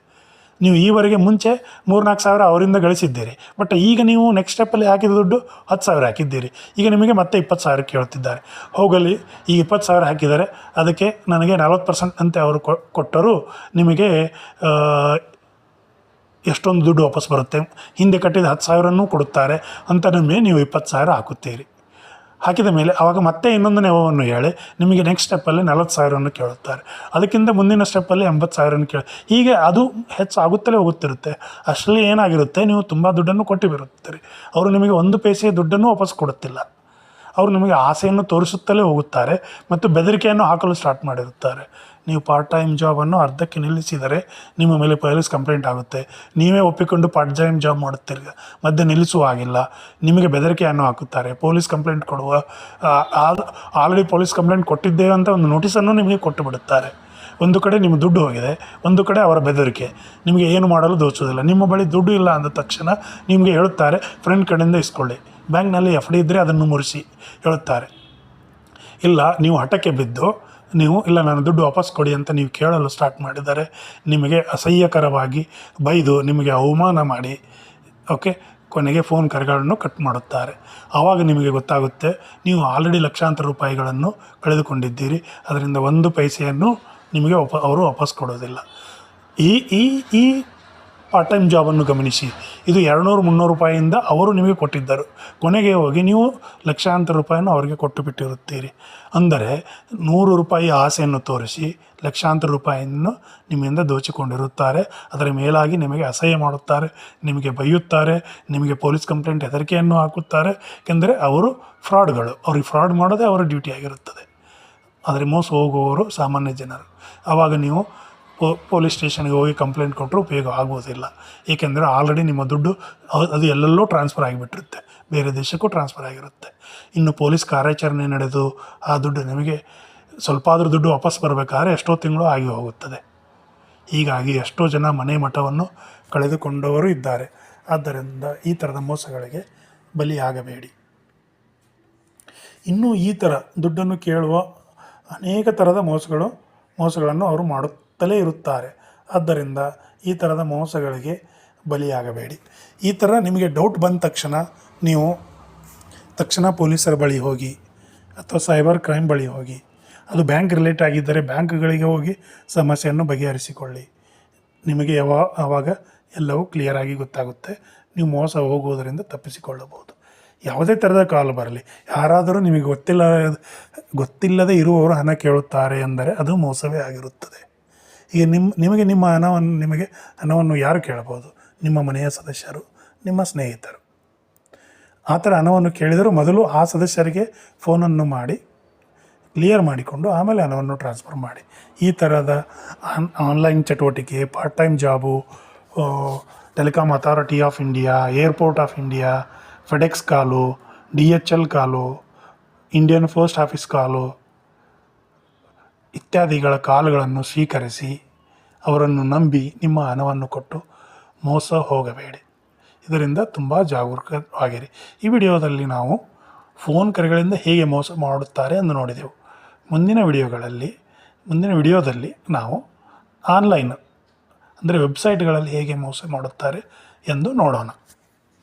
ನೀವು ಈವರೆಗೆ ಮುಂಚೆ ಮೂರ್ನಾಲ್ಕು ಸಾವಿರ ಅವರಿಂದ ಗಳಿಸಿದ್ದೀರಿ. ಬಟ್ ಈಗ ನೀವು ನೆಕ್ಸ್ಟ್ ಸ್ಟೆಪ್ಪಲ್ಲಿ ಹಾಕಿದ ದುಡ್ಡು ಹತ್ತು ಸಾವಿರ ಹಾಕಿದ್ದೀರಿ. ಈಗ ನಿಮಗೆ ಮತ್ತೆ ಇಪ್ಪತ್ತು ಸಾವಿರ ಕೇಳ್ತಿದ್ದಾರೆ. ಹೋಗಲಿ ಈ ಇಪ್ಪತ್ತು ಸಾವಿರ ಹಾಕಿದ್ದಾರೆ. ಅದಕ್ಕೆ ನನಗೆ ನಲ್ವತ್ತು ಪರ್ಸೆಂಟ್ ಅಂತೆ ಅವರು ಕೊಟ್ಟರು. ನಿಮಗೆ ಎಷ್ಟೊಂದು ದುಡ್ಡು ವಾಪಸ್ ಬರುತ್ತೆ. ಹಿಂದೆ ಕಟ್ಟಿದ ಹತ್ತು ಸಾವಿರನೂ ಕೊಡುತ್ತಾರೆ. ಅಂತ ನಮಗೆ ನೀವು ಇಪ್ಪತ್ತು ಸಾವಿರ ಹಾಕುತ್ತೀರಿ. ಹಾಕಿದ ಮೇಲೆ ಆವಾಗ ಮತ್ತೆ ಇನ್ನೊಂದು ನೆವವನ್ನು ಹೇಳಿ ನಿಮಗೆ ನೆಕ್ಸ್ಟ್ ಸ್ಟೆಪ್ಪಲ್ಲಿ ನಲವತ್ತು ಸಾವಿರವನ್ನು ಕೇಳುತ್ತಾರೆ. ಅದಕ್ಕಿಂತ ಮುಂದಿನ ಸ್ಟೆಪ್ಪಲ್ಲಿ ಎಂಬತ್ತು ಸಾವಿರವನ್ನು ಕೇಳಿ. ಹೀಗೆ ಅದು ಹೆಚ್ಚು ಆಗುತ್ತಲೇ ಹೋಗುತ್ತಿರುತ್ತೆ. ಅಷ್ಟರಲ್ಲಿ ಏನಾಗಿರುತ್ತೆ? ನೀವು ತುಂಬ ದುಡ್ಡನ್ನು ಕೊಟ್ಟು ಬರುತ್ತೀರಿ ಅವರು ನಿಮಗೆ ಒಂದು ಪೈಸೆ ದುಡ್ಡನ್ನು ವಾಪಸ್ ಕೊಡುತ್ತಿಲ್ಲ. ಅವರು ನಿಮಗೆ ಆಸೆಯನ್ನು ತೋರಿಸುತ್ತಲೇ ಹೋಗುತ್ತಾರೆ ಮತ್ತು ಬೆದರಿಕೆಯನ್ನು ಹಾಕಲು ಸ್ಟಾರ್ಟ್ ಮಾಡಿರುತ್ತಾರೆ. ನೀವು ಪಾರ್ಟ್ ಟೈಮ್ ಜಾಬನ್ನು ಅರ್ಧಕ್ಕೆ ನಿಲ್ಲಿಸಿದರೆ ನಿಮ್ಮ ಮೇಲೆ ಪೊಲೀಸ್ ಕಂಪ್ಲೇಂಟ್ ಆಗುತ್ತೆ. ನೀವೇ ಒಪ್ಪಿಕೊಂಡು ಪಾರ್ಟ್ ಟೈಮ್ ಜಾಬ್ ಮಾಡುತ್ತೀರಿ. ಮಧ್ಯೆ ನಿಲ್ಲಿಸುವ ಹಾಗಿಲ್ಲ ನಿಮಗೆ ಬೆದರಿಕೆಯನ್ನು ಹಾಕುತ್ತಾರೆ. ಪೊಲೀಸ್ ಕಂಪ್ಲೇಂಟ್ ಕೊಡುವ ಆಲ್ರೆಡಿ ಪೊಲೀಸ್ ಕಂಪ್ಲೇಂಟ್ ಕೊಟ್ಟಿದ್ದೇವೆ ಅಂತ ಒಂದು ನೋಟಿಸನ್ನು ನಿಮಗೆ ಕೊಟ್ಟು ಬಿಡುತ್ತಾರೆ. ಒಂದು ಕಡೆ ನಿಮ್ಮ ದುಡ್ಡು ಹೋಗಿದೆ, ಒಂದು ಕಡೆ ಅವರ ಬೆದರಿಕೆ. ನಿಮಗೆ ಏನು ಮಾಡಲು ದೋಚೋದಿಲ್ಲ ನಿಮ್ಮ ಬಳಿ ದುಡ್ಡು ಇಲ್ಲ ಅಂದ ತಕ್ಷಣ ನಿಮಗೆ ಹೇಳುತ್ತಾರೆ ಫ್ರೆಂಡ್ ಕಡೆಯಿಂದ ಇಸ್ಕೊಳ್ಳಿ. ಬ್ಯಾಂಕ್ನಲ್ಲಿ ಎಫ್ ಡಿ ಇದ್ದರೆ ಅದನ್ನು ಮುರಿಸಿ, ಹೇಳುತ್ತಾರೆ. ಇಲ್ಲ, ನೀವು ಹಠಕ್ಕೆ ಬಿದ್ದು ನೀವು ಇಲ್ಲ ನಾನು ದುಡ್ಡು ವಾಪಸ್ ಕೊಡಿ ಅಂತ ನೀವು ಕೇಳಲು ಸ್ಟಾರ್ಟ್ ಮಾಡಿದರೆ ನಿಮಗೆ ಅಸಹ್ಯಕರವಾಗಿ ಬೈದು ನಿಮಗೆ ಅವಮಾನ ಮಾಡಿ ಓಕೆ ಕೊನೆಗೆ ಫೋನ್ ಕರೆಗಳನ್ನು ಕಟ್ ಮಾಡುತ್ತಾರೆ. ಆವಾಗ ನಿಮಗೆ ಗೊತ್ತಾಗುತ್ತೆ, ನೀವು ಆಲ್ರೆಡಿ ಲಕ್ಷಾಂತರ ರೂಪಾಯಿಗಳನ್ನು ಕಳೆದುಕೊಂಡಿದ್ದೀರಿ. ಅದರಿಂದ ಒಂದು ಪೈಸೆಯನ್ನು ನಿಮಗೆ ವಾಪ, ಅವರು ವಾಪಸ್ ಕೊಡೋದಿಲ್ಲ. ಈ ಈ ಈ ಪಾರ್ಟ್ ಟೈಮ್ ಜಾಬನ್ನು ಗಮನಿಸಿ. ಇದು ಎರಡುನೂರು, ಮುನ್ನೂರು ರೂಪಾಯಿಯಿಂದ ಅವರು ನಿಮಗೆ ಕೊಟ್ಟಿದ್ದರು. ಕೊನೆಗೆ ಹೋಗಿ ನೀವು ಲಕ್ಷಾಂತರ ರೂಪಾಯಿಯನ್ನು ಅವರಿಗೆ ಕೊಟ್ಟು ಬಿಟ್ಟಿರುತ್ತೀರಿ ಅಂದರೆ ನೂರು ರೂಪಾಯಿ ಆಸೆಯನ್ನು ತೋರಿಸಿ ಲಕ್ಷಾಂತರ ರೂಪಾಯಿಯನ್ನು ನಿಮ್ಮಿಂದ ದೋಚಿಕೊಂಡಿರುತ್ತಾರೆ. ಅದರ ಮೇಲಾಗಿ ನಿಮಗೆ ಅಸಹ್ಯ ಮಾಡುತ್ತಾರೆ, ನಿಮಗೆ ಬೈಯುತ್ತಾರೆ, ನಿಮಗೆ ಪೊಲೀಸ್ ಕಂಪ್ಲೇಂಟ್ ಹೆದರಿಕೆಯನ್ನು ಹಾಕುತ್ತಾರೆ. ಏಕೆಂದರೆ ಅವರು ಫ್ರಾಡ್ಗಳು. ಅವ್ರಿಗೆ ಫ್ರಾಡ್ ಮಾಡೋದೇ ಅವರ ಡ್ಯೂಟಿ ಆಗಿರುತ್ತದೆ. ಆದರೆ ಮೋಸ ಹೋಗುವವರು ಸಾಮಾನ್ಯ ಜನರು. ಆವಾಗ ನೀವು ಪೊಲೀಸ್ ಸ್ಟೇಷನ್ಗೆ ಹೋಗಿ ಕಂಪ್ಲೇಂಟ್ ಕೊಟ್ಟರು ಉಪಯೋಗ ಆಗುವುದಿಲ್ಲ ಏಕೆಂದರೆ ಆಲ್ರೆಡಿ ನಿಮ್ಮ ದುಡ್ಡು ಅದು ಎಲ್ಲೆಲ್ಲೋ ಟ್ರಾನ್ಸ್ಫರ್ ಆಗಿಬಿಟ್ಟಿರುತ್ತೆ. ಬೇರೆ ದೇಶಕ್ಕೂ ಟ್ರಾನ್ಸ್ಫರ್ ಆಗಿರುತ್ತೆ. ಇನ್ನು ಪೊಲೀಸ್ ಕಾರ್ಯಾಚರಣೆ ನಡೆದು ಆ ದುಡ್ಡು ನಿಮಗೆ ಸ್ವಲ್ಪ ಆದರೂ ದುಡ್ಡು ವಾಪಸ್ ಬರಬೇಕಾದ್ರೆ ಎಷ್ಟೋ ತಿಂಗಳು ಆಗಿ ಹೋಗುತ್ತದೆ. ಹೀಗಾಗಿ ಎಷ್ಟೋ ಜನ ಮನೆ ಮಠವನ್ನು ಕಳೆದುಕೊಂಡವರು ಇದ್ದಾರೆ. ಆದ್ದರಿಂದ ಈ ಥರದ ಮೋಸಗಳಿಗೆ ಬಲಿಯಾಗಬೇಡಿ. ಇನ್ನೂ ಈ ಥರ ದುಡ್ಡನ್ನು ಕೇಳುವ ಅನೇಕ ಥರದ ಮೋಸಗಳು, ಮೋಸಗಳನ್ನು ಅವರು ಮಾಡುತ್ತಲೇ ಇರುತ್ತಾರೆ. ಆದ್ದರಿಂದ ಈ ಥರದ ಮೋಸಗಳಿಗೆ ಬಲಿಯಾಗಬೇಡಿ. ಈ ಥರ ನಿಮಗೆ ಡೌಟ್ ಬಂದ ತಕ್ಷಣ ನೀವು ತಕ್ಷಣ ಪೊಲೀಸರ ಬಳಿ ಹೋಗಿ ಅಥವಾ ಸೈಬರ್ ಕ್ರೈಮ್ ಬಳಿ ಹೋಗಿ, ಅದು ಬ್ಯಾಂಕ್ ರಿಲೇಟ್ ಆಗಿದ್ದರೆ ಬ್ಯಾಂಕ್ಗಳಿಗೆ ಹೋಗಿ ಸಮಸ್ಯೆಯನ್ನು ಬಗೆಹರಿಸಿಕೊಳ್ಳಿ. ನಿಮಗೆ ಯಾವ ಆವಾಗ ಎಲ್ಲವೂ ಕ್ಲಿಯರಾಗಿ ಗೊತ್ತಾಗುತ್ತೆ. ನೀವು ಮೋಸ ಹೋಗುವುದರಿಂದ ತಪ್ಪಿಸಿಕೊಳ್ಳಬಹುದು. ಯಾವುದೇ ಥರದ ಕಾಲ್ ಬರಲಿ. ಯಾರಾದರೂ ನಿಮಗೆ ಗೊತ್ತಿಲ್ಲ ಗೊತ್ತಿಲ್ಲದೆ ಇರುವವರು ಹಣ ಕೇಳುತ್ತಾರೆ ಎಂದರೆ ಅದು ಮೋಸವೇ ಆಗಿರುತ್ತದೆ. ಈಗ ನಿಮ್ಮ ನಿಮಗೆ ನಿಮ್ಮ ಹಣವನ್ನು, ನಿಮಗೆ ಹಣವನ್ನು ಯಾರು ಕೇಳಬಹುದು? ನಿಮ್ಮ ಮನೆಯ ಸದಸ್ಯರು, ನಿಮ್ಮ ಸ್ನೇಹಿತರು. ಆ ಥರ ಹಣವನ್ನು ಕೇಳಿದರೂ ಮೊದಲು ಆ ಸದಸ್ಯರಿಗೆ ಫೋನನ್ನು ಮಾಡಿ, ಕ್ಲಿಯರ್ ಮಾಡಿಕೊಂಡು ಆಮೇಲೆ ಹಣವನ್ನು ಟ್ರಾನ್ಸ್ಫರ್ ಮಾಡಿ. ಈ ಥರದ ಆನ್, ಆನ್ಲೈನ್ ಚಟುವಟಿಕೆ part time job telecom authority of India, airport of India, FedEx call, D H L call, Indian post office call, ಇತ್ಯಾದಿಗಳ ಕಾಲುಗಳನ್ನು ಸ್ವೀಕರಿಸಿ ಅವರನ್ನು ನಂಬಿ ನಿಮ್ಮ ಹಣವನ್ನು ಕೊಟ್ಟು ಮೋಸ ಹೋಗಬೇಡಿ. ಇದರಿಂದ ತುಂಬ ಜಾಗರೂಕವಾಗಿರಿ ಈ ವಿಡಿಯೋದಲ್ಲಿ ನಾವು ಫೋನ್ ಕರೆಗಳಿಂದ ಹೇಗೆ ಮೋಸ ಮಾಡುತ್ತಾರೆ ಎಂದು ನೋಡಿದೆವು. ಮುಂದಿನ ವಿಡಿಯೋಗಳಲ್ಲಿ, ಮುಂದಿನ ವಿಡಿಯೋದಲ್ಲಿ ನಾವು ಆನ್ಲೈನ್ ಅಂದರೆ ವೆಬ್ಸೈಟ್ಗಳಲ್ಲಿ ಹೇಗೆ ಮೋಸ ಮಾಡುತ್ತಾರೆ ಎಂದು ನೋಡೋಣ.